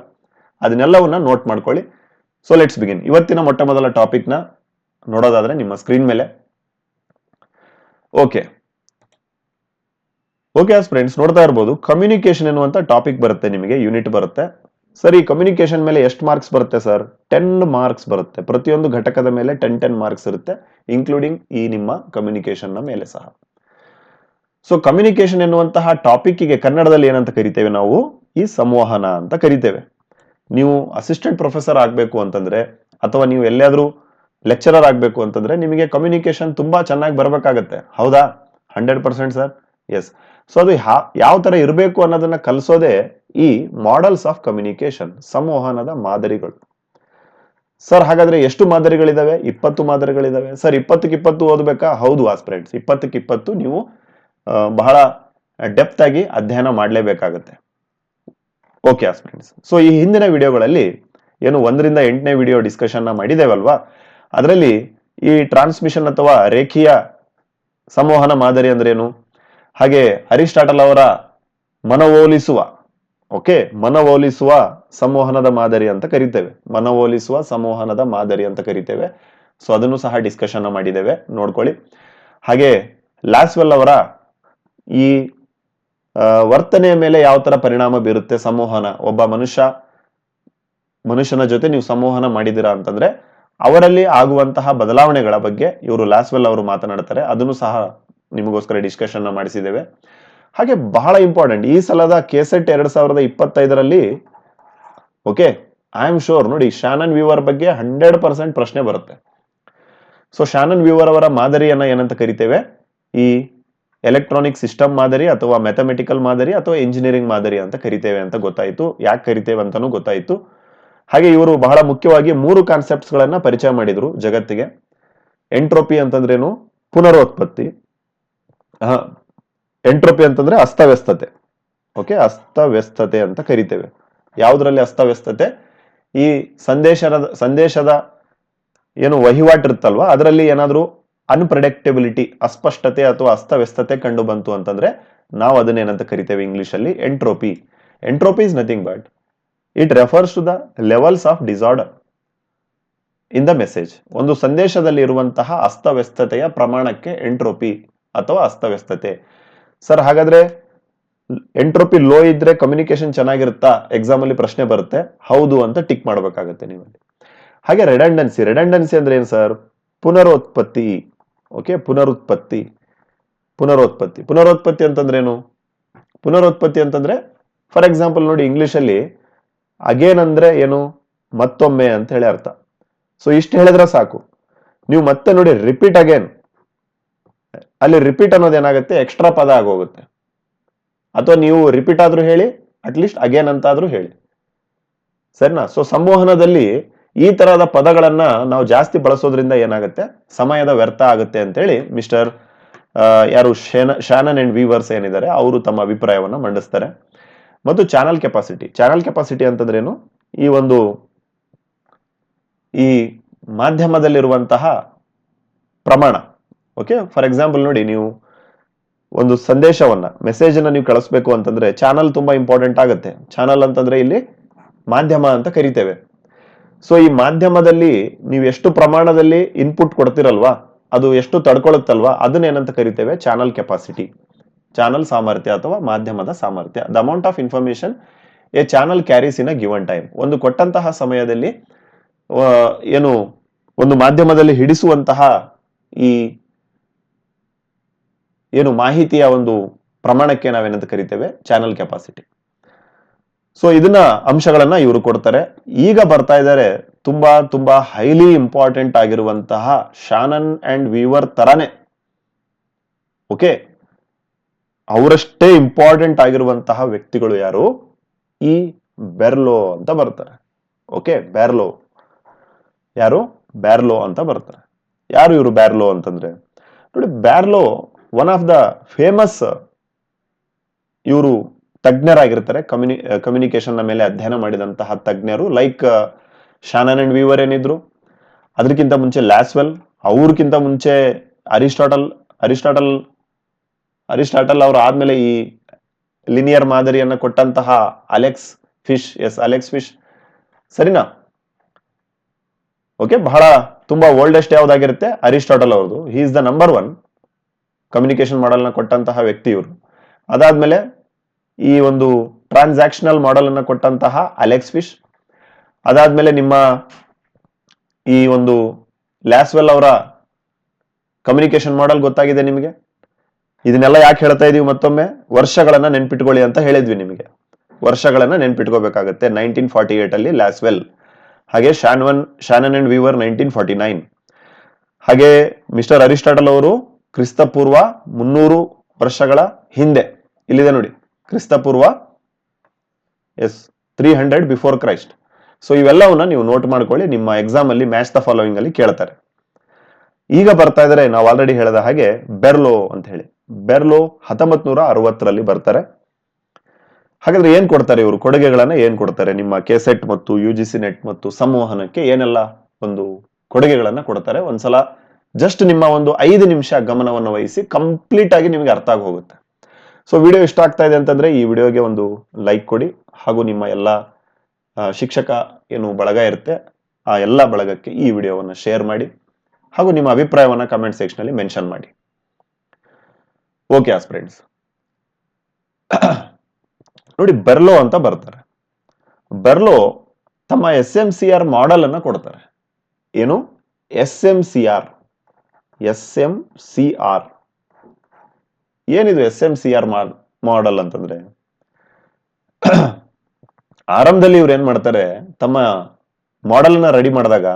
ಅದನ್ನೆಲ್ಲವನ್ನ ನೋಟ್ ಮಾಡ್ಕೊಳ್ಳಿ. ಸೊ ಲೆಟ್ಸ್ ಬಿಗಿನ್ ಇವತ್ತಿನ ಮೊಟ್ಟ ಮೊದಲ ಟಾಪಿಕ್ನ ನೋಡೋದಾದ್ರೆ ನಿಮ್ಮ ಸ್ಕ್ರೀನ್ ಮೇಲೆ. ಓಕೆ ಓಕೆ ಆಸ್ ಫ್ರೆಂಡ್ಸ್ ನೋಡ್ತಾ ಇರ್ಬೋದು ಕಮ್ಯುನಿಕೇಶನ್ ಎನ್ನುವಂತ ಟಾಪಿಕ್ ಬರುತ್ತೆ ನಿಮಗೆ ಯೂನಿಟ್ ಬರುತ್ತೆ. ಸರಿ ಕಮ್ಯುನಿಕೇಶನ್ ಮೇಲೆ ಎಷ್ಟು ಮಾರ್ಕ್ಸ್ ಬರುತ್ತೆ ಸರ್ ಟೆನ್ ಮಾರ್ಕ್ಸ್ ಬರುತ್ತೆ. ಪ್ರತಿಯೊಂದು ಘಟಕದ ಮೇಲೆ ಟೆನ್ ಟೆನ್ ಮಾರ್ಕ್ಸ್ ಇರುತ್ತೆ ಇನ್ಕ್ಲೂಡಿಂಗ್ ಈ ನಿಮ್ಮ ಕಮ್ಯುನಿಕೇಶನ್ನ ಮೇಲೆ ಸಹ. ಸೊ ಕಮ್ಯುನಿಕೇಶನ್ ಎನ್ನುವಂತಹ ಟಾಪಿಕ್ಗೆ ಕನ್ನಡದಲ್ಲಿ ಏನಂತ ಕರಿತೇವೆ ನಾವು? ಈ ಸಂವಹನ ಅಂತ ಕರಿತೇವೆ. ನೀವು ಅಸಿಸ್ಟೆಂಟ್ ಪ್ರೊಫೆಸರ್ ಆಗಬೇಕು ಅಂತಂದ್ರೆ, ಅಥವಾ ನೀವು ಎಲ್ಲಾದ್ರೂ ಲೆಕ್ಚರರ್ ಆಗಬೇಕು ಅಂತಂದ್ರೆ, ನಿಮಗೆ ಕಮ್ಯುನಿಕೇಶನ್ ತುಂಬಾ ಚೆನ್ನಾಗಿ ಬರಬೇಕಾಗತ್ತೆ. ಹೌದಾ? Hundred percent sir yes so ಅದು ಯಾವ ತರ ಇರಬೇಕು ಅನ್ನೋದನ್ನ ಕಲಿಸೋದೇ ಈ ಮಾಡೆಲ್ಸ್ ಆಫ್ ಕಮ್ಯುನಿಕೇಶನ್ ಸಂವಹನದ ಮಾದರಿಗಳು. ಸರ್ ಹಾಗಾದ್ರೆ ಎಷ್ಟು ಮಾದರಿಗಳಿದಾವೆ? ಇಪ್ಪತ್ತು ಮಾದರಿಗಳಿದಾವೆ. ಸರ್ ಇಪ್ಪತ್ತಕ್ಕೆ ಇಪ್ಪತ್ತು ಓದಬೇಕಾ? ಹೌದು ಆಸ್ಪಿರೆಂಟ್ಸ್ ಇಪ್ಪತ್ತಕ್ಕೆ ಇಪ್ಪತ್ತು ನೀವು ಬಹಳ ಡೆಪ್ತ್ ಆಗಿ ಅಧ್ಯಯನ ಮಾಡಲೇಬೇಕಾಗತ್ತೆ. ಓಕೆ ಆಸ್ಪಿರೆಂಟ್ಸ್ ಸೊ ಈ ಹಿಂದಿನ ವಿಡಿಯೋಗಳಲ್ಲಿ ಏನು ಒಂದರಿಂದ ಎಂಟನೇ ವಿಡಿಯೋ ಡಿಸ್ಕಷನ್ ಮಾಡಿದ್ದೇವಲ್ವಾ? ಅದರಲ್ಲಿ ಈ ಟ್ರಾನ್ಸ್ಮಿಷನ್ ಅಥವಾ ರೇಖೀಯ ಸಂವಹನ ಮಾದರಿ ಅಂದ್ರೇನು? ಹಾಗೆ ಅರಿಸ್ಟಾಟಲ್ ಅವರ ಮನವೋಲಿಸುವ, ಓಕೆ, ಮನವೋಲಿಸುವ ಸಂವಹನದ ಮಾದರಿ ಅಂತ ಕರಿತೇವೆ. ಮನವೋಲಿಸುವ ಸಂವಹನದ ಮಾದರಿ ಅಂತ ಕರಿತೇವೆ. ಸೊ ಅದನ್ನು ಸಹ ಡಿಸ್ಕಷನ್ ಮಾಡಿದ್ದೇವೆ. ನೋಡ್ಕೊಳ್ಳಿ. ಹಾಗೆ ಲಾಸ್ವೆಲ್ ಅವರ ಈ ವರ್ತನೆಯ ಮೇಲೆ ಯಾವ ತರ ಪರಿಣಾಮ ಬೀರುತ್ತೆ ಸಂವಹನ? ಒಬ್ಬ ಮನುಷ್ಯ, ಮನುಷ್ಯನ ಜೊತೆ ನೀವು ಸಂವಹನ ಮಾಡಿದ್ದೀರಾ ಅಂತಂದ್ರೆ, ಅವರಲ್ಲಿ ಆಗುವಂತಹ ಬದಲಾವಣೆಗಳ ಬಗ್ಗೆ ಇವರು ಲಾಸ್ವೆಲ್ ಅವರು ಮಾತನಾಡ್ತಾರೆ. ಅದನ್ನು ಸಹ ನಿಮಗೋಸ್ಕರ ಡಿಸ್ಕಷನ್ ಮಾಡಿಸಿದ್ದೇವೆ. ಹಾಗೆ ಬಹಳ ಇಂಪಾರ್ಟೆಂಟ್ ಈ ಸಲದ ಕೆಸೆಟ್ ಎರಡ್ ಸಾವಿರದ ಇಪ್ಪತ್ತೈದರಲ್ಲಿ ಓಕೆ ಐ ಆಮ್ ಶೋರ್ ನೋಡಿ ಶಾನನ್ ವ್ಯೂವರ್ ಬಗ್ಗೆ ಹಂಡ್ರೆಡ್ ಪರ್ಸೆಂಟ್ ಪ್ರಶ್ನೆ ಬರುತ್ತೆ. ಸೊ ಶಾನನ್ ವ್ಯೂವರ್ ಅವರ ಮಾದರಿಯನ್ನ ಏನಂತ ಕರಿತೇವೆ? ಈ ಎಲೆಕ್ಟ್ರಾನಿಕ್ ಸಿಸ್ಟಮ್ ಮಾದರಿ ಅಥವಾ ಮ್ಯಾಥಮೆಟಿಕಲ್ ಮಾದರಿ ಅಥವಾ ಇಂಜಿನಿಯರಿಂಗ್ ಮಾದರಿ ಅಂತ ಕರಿತೇವೆ ಅಂತ ಗೊತ್ತಾಯಿತು. ಯಾಕೆ ಕರಿತೇವೆ ಅಂತಾನೂ ಗೊತ್ತಾಯಿತು. ಹಾಗೆ ಇವರು ಬಹಳ ಮುಖ್ಯವಾಗಿ ಮೂರು ಕಾನ್ಸೆಪ್ಟ್ಸ್ ಗಳನ್ನ ಪರಿಚಯ ಮಾಡಿದ್ರು ಜಗತ್ತಿಗೆ. ಎಂಟ್ರೋಪಿ ಅಂತಂದ್ರೇನು? ಪುನರೋತ್ಪತ್ತಿ. ಎಂಟ್ರೋಪಿ ಅಂತಂದ್ರೆ ಅಸ್ತವ್ಯಸ್ತತೆ. ಓಕೆ, ಅಸ್ತವ್ಯಸ್ತತೆ ಅಂತ ಕರಿತೇವೆ. ಯಾವುದರಲ್ಲಿ ಅಸ್ತವ್ಯಸ್ತತೆ? ಈ ಸಂದೇಶದ ಸಂದೇಶದ ಏನು ವಹಿವಾಟು ಇರುತ್ತಲ್ವಾ, ಅದರಲ್ಲಿ ಏನಾದರೂ ಅನ್ಪ್ರೆಡಿಕ್ಟಬಿಲಿಟಿ ಅಸ್ಪಷ್ಟತೆ ಅಥವಾ ಅಸ್ತವ್ಯಸ್ತತೆ ಕಂಡು ಬಂತು ಅಂತಂದ್ರೆ ನಾವು ಅದನ್ನೇನಂತ ಕರಿತೇವೆ ಇಂಗ್ಲಿಷ್ ಅಲ್ಲಿ entropy. Entropy is nothing but it refers to the levels of disorder in the message ಒಂದು ಸಂದೇಶದಲ್ಲಿ ಇರುವಂತಹ ಅಸ್ತವ್ಯಸ್ತತೆಯ ಪ್ರಮಾಣಕ್ಕೆ ಎಂಟ್ರೋಪಿ ಅಥವಾ ಅಸ್ತವ್ಯಸ್ತತೆ. ಸರ್, ಹಾಗಾದ್ರೆ ಎಂಟ್ರೋಪಿ ಲೋ ಇದ್ರೆ ಕಮ್ಯುನಿಕೇಶನ್ ಚೆನ್ನಾಗಿರುತ್ತಾ? ಎಕ್ಸಾಮ್ ಅಲ್ಲಿ ಪ್ರಶ್ನೆ ಬರುತ್ತೆ. ಹೌದು ಅಂತ ಟಿಕ್ ಮಾಡಬೇಕಾಗತ್ತೆ ನೀವಲ್ಲಿ ಹಾಗೆ ರೆಡಂಡೆನ್ಸಿ ರೆಡಂಡೆನ್ಸಿ ಅಂದ್ರೆ ಏನು ಸರ್? ಪುನರೋತ್ಪತ್ತಿ. ಓಕೆ ಪುನರುತ್ಪತ್ತಿ. ಪುನರೋತ್ಪತ್ತಿ. ಪುನರೋತ್ಪತ್ತಿ ಅಂತಂದ್ರೆ ಏನು? ಪುನರೋತ್ಪತ್ತಿ ಅಂತಂದ್ರೆ ಫಾರ್ ಎಕ್ಸಾಂಪಲ್ ನೋಡಿ ಇಂಗ್ಲಿಷ್ ಅಲ್ಲಿ ಅಗೇನ್ ಅಂದ್ರೆ ಏನು? ಮತ್ತೊಮ್ಮೆ ಅಂತ ಹೇಳಿ ಅರ್ಥ. ಸೊ ಇಷ್ಟು ಹೇಳಿದ್ರೆ ಸಾಕು. ನೀವು ಮತ್ತೆ ನೋಡಿ ರಿಪೀಟ್ ಅಗೇನ್ ಅಲ್ಲಿ ರಿಪೀಟ್ ಅನ್ನೋದು ಏನಾಗುತ್ತೆ? ಎಕ್ಸ್ಟ್ರಾ ಪದ ಆಗೋಗುತ್ತೆ. ಅಥವಾ ನೀವು ರಿಪೀಟ್ ಆದ್ರೂ ಹೇಳಿ ಅಟ್ಲೀಸ್ಟ್ ಅಗೇನ್ ಅಂತಾದ್ರೂ ಹೇಳಿ. ಸರಿನಾ? ಸೊ ಸಂವಹನದಲ್ಲಿ ಈ ತರಹದ ಪದಗಳನ್ನ ನಾವು ಜಾಸ್ತಿ ಬಳಸೋದ್ರಿಂದ ಏನಾಗುತ್ತೆ? ಸಮಯದ ವ್ಯರ್ಥ ಆಗುತ್ತೆ ಅಂತೇಳಿ ಮಿಸ್ಟರ್ ಯಾರು ಶೇನ, ಶಾನನ್ ಅಂಡ್ ವೀವರ್ಸ್ ಏನಿದ್ದಾರೆ, ಅವರು ತಮ್ಮ ಅಭಿಪ್ರಾಯವನ್ನು ಮಂಡಿಸ್ತಾರೆ. ಮತ್ತು ಚಾನಲ್ ಕೆಪಾಸಿಟಿ ಚಾನಲ್ ಕೆಪಾಸಿಟಿ ಅಂತಂದ್ರೇನು? ಈ ಒಂದು, ಈ ಮಾಧ್ಯಮದಲ್ಲಿರುವಂತಹ ಪ್ರಮಾಣ. ಓಕೆ ಫಾರ್ ಎಕ್ಸಾಂಪಲ್ ನೋಡಿ, ನೀವು ಒಂದು ಸಂದೇಶವನ್ನ ಮೆಸೇಜ್ ಅನ್ನ ನೀವು ಕಳಿಸ್ಬೇಕು ಅಂತಂದ್ರೆ ಚಾನಲ್ ತುಂಬಾ ಇಂಪಾರ್ಟೆಂಟ್ ಆಗುತ್ತೆ. ಚಾನಲ್ ಅಂತಂದ್ರೆ ಇಲ್ಲಿ ಮಾಧ್ಯಮ ಅಂತ ಕರಿತೇವೆ. ಸೊ ಈ ಮಾಧ್ಯಮದಲ್ಲಿ ನೀವು ಎಷ್ಟು ಪ್ರಮಾಣದಲ್ಲಿ ಇನ್ಪುಟ್ ಕೊಡ್ತಿರಲ್ವಾ, ಅದು ಎಷ್ಟು ತಡ್ಕೊಳುತ್ತಲ್ವಾ ಅದನ್ನ ಏನಂತ ಕರಿತೇವೆ? ಚಾನಲ್ ಕೆಪಾಸಿಟಿ ಚಾನಲ್ ಸಾಮರ್ಥ್ಯ ಅಥವಾ ಮಾಧ್ಯಮದ ಸಾಮರ್ಥ್ಯ. The amount of information a channel carries in a given time ಒಂದು ಕೊಟ್ಟಂತಹ ಸಮಯದಲ್ಲಿ ಏನು, ಒಂದು ಮಾಧ್ಯಮದಲ್ಲಿ ಹಿಡಿಸುವಂತಹ ಈ ಏನು ಮಾಹಿತಿಯ ಒಂದು ಪ್ರಮಾಣಕ್ಕೆ ನಾವೇನಂತ ಕರಿತೇವೆ? ಚಾನಲ್ ಕೆಪಾಸಿಟಿ ಸೊ ಇದನ್ನ ಅಂಶಗಳನ್ನ ಇವರು ಕೊಡ್ತಾರೆ. ಈಗ ಬರ್ತಾ ಇದ್ದಾರೆ ತುಂಬಾ ತುಂಬಾ ಹೈಲಿ ಇಂಪಾರ್ಟೆಂಟ್ ಆಗಿರುವಂತಹ ಶಾನನ್ ಅಂಡ್ ವೀವರ್ ತರಾನೇ. ಓಕೆ ಅವರಷ್ಟೇ ಇಂಪಾರ್ಟೆಂಟ್ ಆಗಿರುವಂತಹ ವ್ಯಕ್ತಿಗಳು ಯಾರು? ಈ ಬೆರ್ಲೋ ಅಂತ ಬರ್ತಾರೆ. ಓಕೆ ಬ್ಯಾರ್ಲೋ ಯಾರು? ಬ್ಯಾರ್ಲೋ ಅಂತ ಬರ್ತಾರೆ. ಯಾರು ಇವರು ಬ್ಯಾರ್ಲೋ ಅಂತಂದ್ರೆ? ನೋಡಿ Berlo one of the famous ಇವರು ತಜ್ಞರಾಗಿರ್ತಾರೆ. ಕಮ್ಯುನಿ ಕಮ್ಯುನಿಕೇಶನ್ ಮೇಲೆ ಅಧ್ಯಯನ ಮಾಡಿದಂತಹ ತಜ್ಞರು ಲೈಕ್ ಶಾನನ್ ಅಂಡ್ ವೀವರ್ ಏನಿದ್ರು. ಅದಕ್ಕಿಂತ ಮುಂಚೆ ಲ್ಯಾಸ್ವೆಲ್ ಅವ್ರಕ್ಕಿಂತ ಮುಂಚೆ ಅರಿಸ್ಟಾಟಲ್ ಅರಿಸ್ಟಾಟಲ್ ಅರಿಸ್ಟಾಟಲ್ ಅವರು ಆದ್ಮೇಲೆ ಈ ಲಿನಿಯರ್ ಮಾದರಿಯನ್ನ ಕೊಟ್ಟಂತಹ Alex Fish yes Alex Fish ಸರಿನಾ? ಓಕೆ ಬಹಳ ತುಂಬಾ ಓಲ್ಡೆಸ್ಟ್ ಯಾವ್ದಾಗಿರುತ್ತೆ? ಅರಿಸ್ಟಾಟಲ್ ಅವ್ರದ್ದು. He is the number one communication ಮಾಡೆಲ್ನ ಕೊಟ್ಟಂತಹ ವ್ಯಕ್ತಿ ಇವರು ಅದಾದ್ಮೇಲೆ ಈ ಒಂದು ಟ್ರಾನ್ಸಾಕ್ಷನಲ್ ಮಾಡೆಲ್ ಅನ್ನ ಕೊಟ್ಟಂತಹ ಅಲೆಕ್ಸ್ ಫಿಶ್ ಅದಾದ್ಮೇಲೆ ನಿಮ್ಮ ಈ ಒಂದು ಲ್ಯಾಸ್ವೆಲ್ ಅವರ ಕಮ್ಯುನಿಕೇಶನ್ ಮಾಡೆಲ್ ಗೊತ್ತಾಗಿದೆ ನಿಮಗೆ? ಇದನ್ನೆಲ್ಲ ಯಾಕೆ ಹೇಳ್ತಾ ಇದೀವಿ ಮತ್ತೊಮ್ಮೆ? ವರ್ಷಗಳನ್ನು ನೆನ್ಪಿಟ್ಕೊಳ್ಳಿ ಅಂತ ಹೇಳಿದ್ವಿ ನಿಮಗೆ. ವರ್ಷಗಳನ್ನು ನೆನ್ಪಿಟ್ಕೋಬೇಕಾಗತ್ತೆ. ನೈನ್ಟೀನ್ ಫಾರ್ಟಿ ಏಟ್ ಅಲ್ಲಿ ಲ್ಯಾಸ್ವೆಲ್ ಹಾಗೆ Shannon Shannon and Weaver nineteen forty nine ಹಾಗೆ ಮಿಸ್ಟರ್ ಅರಿಸ್ಟಾಟಲ್ ಅವರು ಕ್ರಿಸ್ತಪೂರ್ವ ಮುನ್ನೂರು ವರ್ಷಗಳ ಹಿಂದೆ. ಇಲ್ಲಿದೆ ನೋಡಿ. ಕ್ರಿಸ್ತಪೂರ್ವ, yes three hundred before Christ so ಇವೆಲ್ಲವನ್ನ ನೀವು ನೋಟ್ ಮಾಡ್ಕೊಳ್ಳಿ. ನಿಮ್ಮ ಎಕ್ಸಾಮ್ ಅಲ್ಲಿ ಮ್ಯಾಚ್ ದ ಫಾಲೋವಿಂಗ್ ಅಲ್ಲಿ ಕೇಳ್ತಾರೆ. ಈಗ ಬರ್ತಾ ಇದ್ರೆ ನಾವು ಆಲ್ರೆಡಿ ಹೇಳಿದ ಹಾಗೆ ಬೆರ್ಲೋ ಅಂತ ಹೇಳಿ. ಬೆರ್ಲೋ ಹತ್ತೊಂಬತ್ ನೂರ ಅರವತ್ತರಲ್ಲಿ ಬರ್ತಾರೆ. ಹಾಗಾದ್ರೆ ಏನ್ ಕೊಡ್ತಾರೆ ಇವರು? ಕೊಡುಗೆಗಳನ್ನ ಏನ್ ಕೊಡ್ತಾರೆ? ನಿಮ್ಮ ಕೆಸೆಟ್ ಮತ್ತು ಯು ಜಿ ಸಿ ನೆಟ್ ಮತ್ತು ಸಂವಹನಕ್ಕೆ ಏನೆಲ್ಲ ಒಂದು ಕೊಡುಗೆಗಳನ್ನ ಕೊಡ್ತಾರೆ? ಒಂದ್ಸಲ ಜಸ್ಟ್ ನಿಮ್ಮ ಒಂದು ಐದು ನಿಮಿಷ ಗಮನವನ್ನು ವಹಿಸಿ ಕಂಪ್ಲೀಟ್ ಆಗಿ ನಿಮಗೆ ಅರ್ಥ ಆಗಿ ಹೋಗುತ್ತೆ ಸೊ ವಿಡಿಯೋ ಇಷ್ಟ ಆಗ್ತಾ ಇದೆ ಅಂತಂದ್ರೆ ಈ ವಿಡಿಯೋಗೆ ಒಂದು ಲೈಕ್ ಕೊಡಿ. ಹಾಗೂ ನಿಮ್ಮ ಎಲ್ಲ ಶಿಕ್ಷಕ ಏನು ಬಳಗ ಇರುತ್ತೆ, ಆ ಎಲ್ಲ ಬಳಗಕ್ಕೆ ಈ ವಿಡಿಯೋವನ್ನು ಶೇರ್ ಮಾಡಿ. ಹಾಗೂ ನಿಮ್ಮ ಅಭಿಪ್ರಾಯವನ್ನ ಕಮೆಂಟ್ ಸೆಕ್ಷನ್ ಅಲ್ಲಿ ಮೆನ್ಷನ್ ಮಾಡಿ. ಓಕೆ ಆಸ್ ಫ್ರೆಂಡ್ಸ್ ನೋಡಿ ಬರ್ಲೋ ಅಂತ ಬರ್ತಾರೆ. ಬರ್ಲೋ ತಮ್ಮ S M C R model ಅನ್ನ ಕೊಡ್ತಾರೆ. ಏನು? S M C R S M C R ಏನಿದು S M C R model ಅಂತಂದ್ರೆ? ಆರಂಭದಲ್ಲಿ ಇವ್ರು ಏನ್ ಮಾಡ್ತಾರೆ, ತಮ್ಮ ಮಾಡೆಲ್ನ ರೆಡಿ ಮಾಡಿದಾಗ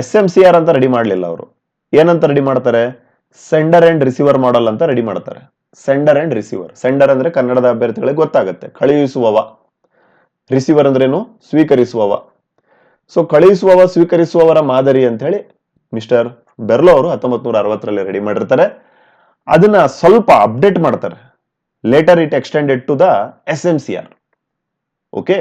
ಎಸ್ ಎಂ ಸಿ ಆರ್ ಅಂತ ರೆಡಿ ಮಾಡ್ಲಿಲ್ಲ ಅವರು. ಏನಂತ ರೆಡಿ ಮಾಡ್ತಾರೆ? ಸೆಂಡರ್ ಅಂಡ್ ರಿಸೀವರ್ ಮಾಡೆಲ್ ಅಂತ ರೆಡಿ ಮಾಡ್ತಾರೆ. ಸೆಂಡರ್ ಅಂಡ್ ರಿಸೀವರ್ ಸೆಂಡರ್ ಅಂದ್ರೆ ಕನ್ನಡದ ಅಭ್ಯರ್ಥಿಗಳಿಗೆ ಗೊತ್ತಾಗುತ್ತೆ. ಕಳುಹಿಸುವವ. ರಿಸೀವರ್ ಅಂದ್ರೇನು ಸ್ವೀಕರಿಸುವವ. ಸೊ ಕಳುಹಿಸುವವ, ಸ್ವೀಕರಿಸುವವರ ಮಾದರಿ ಅಂತ ಹೇಳಿ ಮಿಸ್ಟರ್ ಬೆರ್ಲೋ ಅವರು ಹತ್ತೊಂಬತ್ ನೂರ ಅರವತ್ತರಲ್ಲಿ ರೆಡಿ ಮಾಡಿರ್ತಾರೆ. ಅದನ್ನ ಸ್ವಲ್ಪ ಅಪ್ಡೇಟ್ ಮಾಡ್ತಾರೆ. Later it extended to the S M C R okay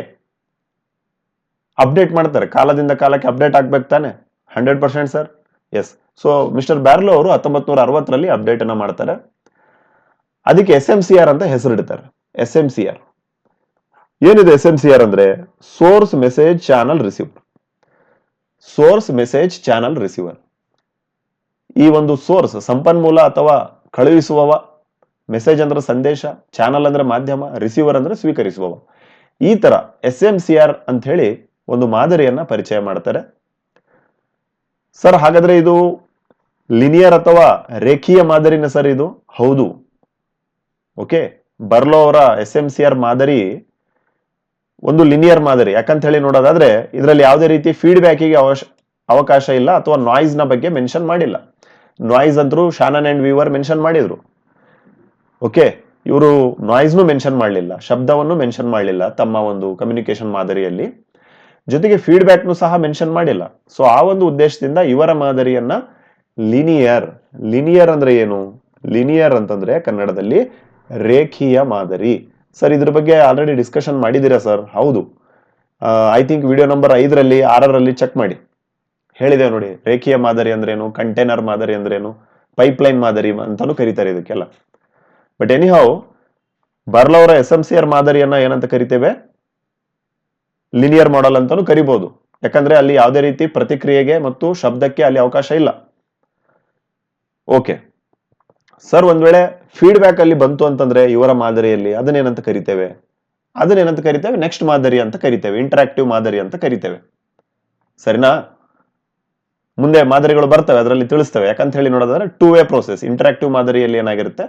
update ಮಾಡ್ತಾರೆ. ಕಾಲದಿಂದ ಕಾಲಕ್ಕೆ ಅಪ್ಡೇಟ್ ಆಗ್ಬೇಕು ತಾನೆ? Hundred percent sir yes so mister Berlo ಅವರು ಹತ್ತೊಂಬತ್ ನೂರ ಅರವತ್ತರಲ್ಲಿ ಅಪ್ಡೇಟ್ ಅನ್ನ ಮಾಡ್ತಾರೆ. ಅದಕ್ಕೆ ಎಸ್ ಎಂ ಸಿ ಆರ್ ಅಂತ ಹೆಸರಿಡ್ತಾರೆ ಎಸ್ ಎಂ ಸಿ ಆರ್ ಏನಿದೆ ಎಸ್ ಎಂ ಸಿ ಆರ್ ಅಂದ್ರೆ? Source message channel receiver source message channel receiver ಈ ಒಂದು ಸೋರ್ಸ್ ಸಂಪನ್ಮೂಲ ಅಥವಾ ಕಳುಹಿಸುವವ ಮೆಸೇಜ್ ಅಂದ್ರೆ ಸಂದೇಶ ಚಾನಲ್ ಅಂದ್ರೆ ಮಾಧ್ಯಮ ರಿಸೀವರ್ ಅಂದ್ರೆ ಸ್ವೀಕರಿಸುವವ. ಈ ತರ ಎಸ್ ಎಂ ಸಿ ಆರ್ ಅಂತ ಹೇಳಿ ಒಂದು ಮಾದರಿಯನ್ನ ಪರಿಚಯ ಮಾಡ್ತಾರೆ. ಸರ್, ಹಾಗಾದ್ರೆ ಇದು ಲಿನಿಯರ್ ಅಥವಾ ರೇಖೀಯ ಮಾದರಿನ ಸರ್ ಇದು? ಹೌದು. ಓಕೆ? ಬರ್ಲೋ ಅವರ ಎಸ್ ಎಂ ಸಿ ಆರ್ ಮಾದರಿ ಒಂದು ಲಿನಿಯರ್ ಮಾದರಿ. ಯಾಕಂತ ಹೇಳಿ ನೋಡೋದಾದ್ರೆ, ಇದರಲ್ಲಿ ಯಾವುದೇ ರೀತಿ ಫೀಡ್ಬ್ಯಾಕಿಗೆ ಅವಕಾಶ ಇಲ್ಲ ಅಥವಾ ನಾಯ್ಸ್ನ ಬಗ್ಗೆ ಮೆನ್ಷನ್ ಮಾಡಿಲ್ಲ. ನಾಯ್ಸ್ ಅಂದ್ರು ಶಾನನ್ ಅಂಡ್ ವೀವರ್ ಮೆನ್ಷನ್ ಮಾಡಿದ್ರು. ಓಕೆ ಇವರು ನಾಯ್ಸ್ನು ಮೆನ್ಷನ್ ಮಾಡಲಿಲ್ಲ, ಶಬ್ದವನ್ನು ಮೆನ್ಷನ್ ಮಾಡಲಿಲ್ಲ ತಮ್ಮ ಒಂದು ಕಮ್ಯುನಿಕೇಶನ್ ಮಾದರಿಯಲ್ಲಿ. ಜೊತೆಗೆ ಫೀಡ್ಬ್ಯಾಕ್ನು ಸಹ ಮೆನ್ಷನ್ ಮಾಡಿಲ್ಲ. ಸೊ ಆ ಒಂದು ಉದ್ದೇಶದಿಂದ ಇವರ ಮಾದರಿಯನ್ನ ಲಿನಿಯರ್ ಲಿನಿಯರ್ ಅಂದ್ರೆ ಏನು? ಲಿನಿಯರ್ ಅಂತಂದ್ರೆ ಕನ್ನಡದಲ್ಲಿ ರೇಖೀಯ ಮಾದರಿ. ಸರ್ ಇದ್ರ ಬಗ್ಗೆ ಆಲ್ರೆಡಿ ಡಿಸ್ಕಷನ್ ಮಾಡಿದ್ದೀರಾ ಸರ್ ಹೌದು. ಐ ಥಿಂಕ್ ವಿಡಿಯೋ ನಂಬರ್ ಐದರಲ್ಲಿ, ಆರರಲ್ಲಿ ಚೆಕ್ ಮಾಡಿ. ಹೇಳಿದೆ ನೋಡಿ, ರೇಖೀಯ ಮಾದರಿ ಅಂದ್ರೇನು, ಕಂಟೈನರ್ ಮಾದರಿ ಅಂದ್ರೇನು, ಪೈಪ್ಲೈನ್ ಮಾದರಿ ಅಂತಾನು ಕರೀತಾರೆ ಇದಕ್ಕೆಲ್ಲ. ಬಟ್ ಎನಿ ಹೌ ಬರ್ಲವರ ಎಸ್ ಎಂ ಸಿ ಆರ್ ಮಾದರಿಯನ್ನ ಏನಂತ ಕರಿತೇವೆ? ಲಿನಿಯರ್ ಮಾಡೆಲ್ ಅಂತಾನು ಕರಿಬಹುದು ಯಾಕಂದ್ರೆ ಅಲ್ಲಿ ಯಾವುದೇ ರೀತಿ ಪ್ರತಿಕ್ರಿಯೆಗೆ ಮತ್ತು ಶಬ್ದಕ್ಕೆ ಅಲ್ಲಿ ಅವಕಾಶ ಇಲ್ಲ. ಓಕೆ ಸರ್ ಒಂದ್ ವೇಳೆ ಫೀಡ್ಬ್ಯಾಕ್ ಅಲ್ಲಿ ಬಂತು ಅಂತಂದ್ರೆ ಇವರ ಮಾದರಿಯಲ್ಲಿ ಅದನ್ನೇನಂತ ಕರಿತೇವೆ? ಅದನ್ನೇನಂತ ಕರಿತೇವೆ? ನೆಕ್ಸ್ಟ್ ಮಾದರಿ ಅಂತ ಕರಿತೇವೆ. ಇಂಟರಾಕ್ಟಿವ್ ಮಾದರಿ ಅಂತ ಕರಿತೇವೆ. ಸರಿನಾ? ಮುಂದೆ ಮಾದರಿಗಳು ಬರ್ತವೆ, ಅದರಲ್ಲಿ ತಿಳಿಸ್ತವೆ. ಯಾಕಂತ ಹೇಳಿ ನೋಡೋದಾದ್ರೆ ಟೂ ವೇ ಪ್ರೋಸೆಸ್ ಇಂಟರಾಕ್ಟಿವ್ ಮಾದರಿಯಲ್ಲಿ ಏನಾಗಿರುತ್ತೆ?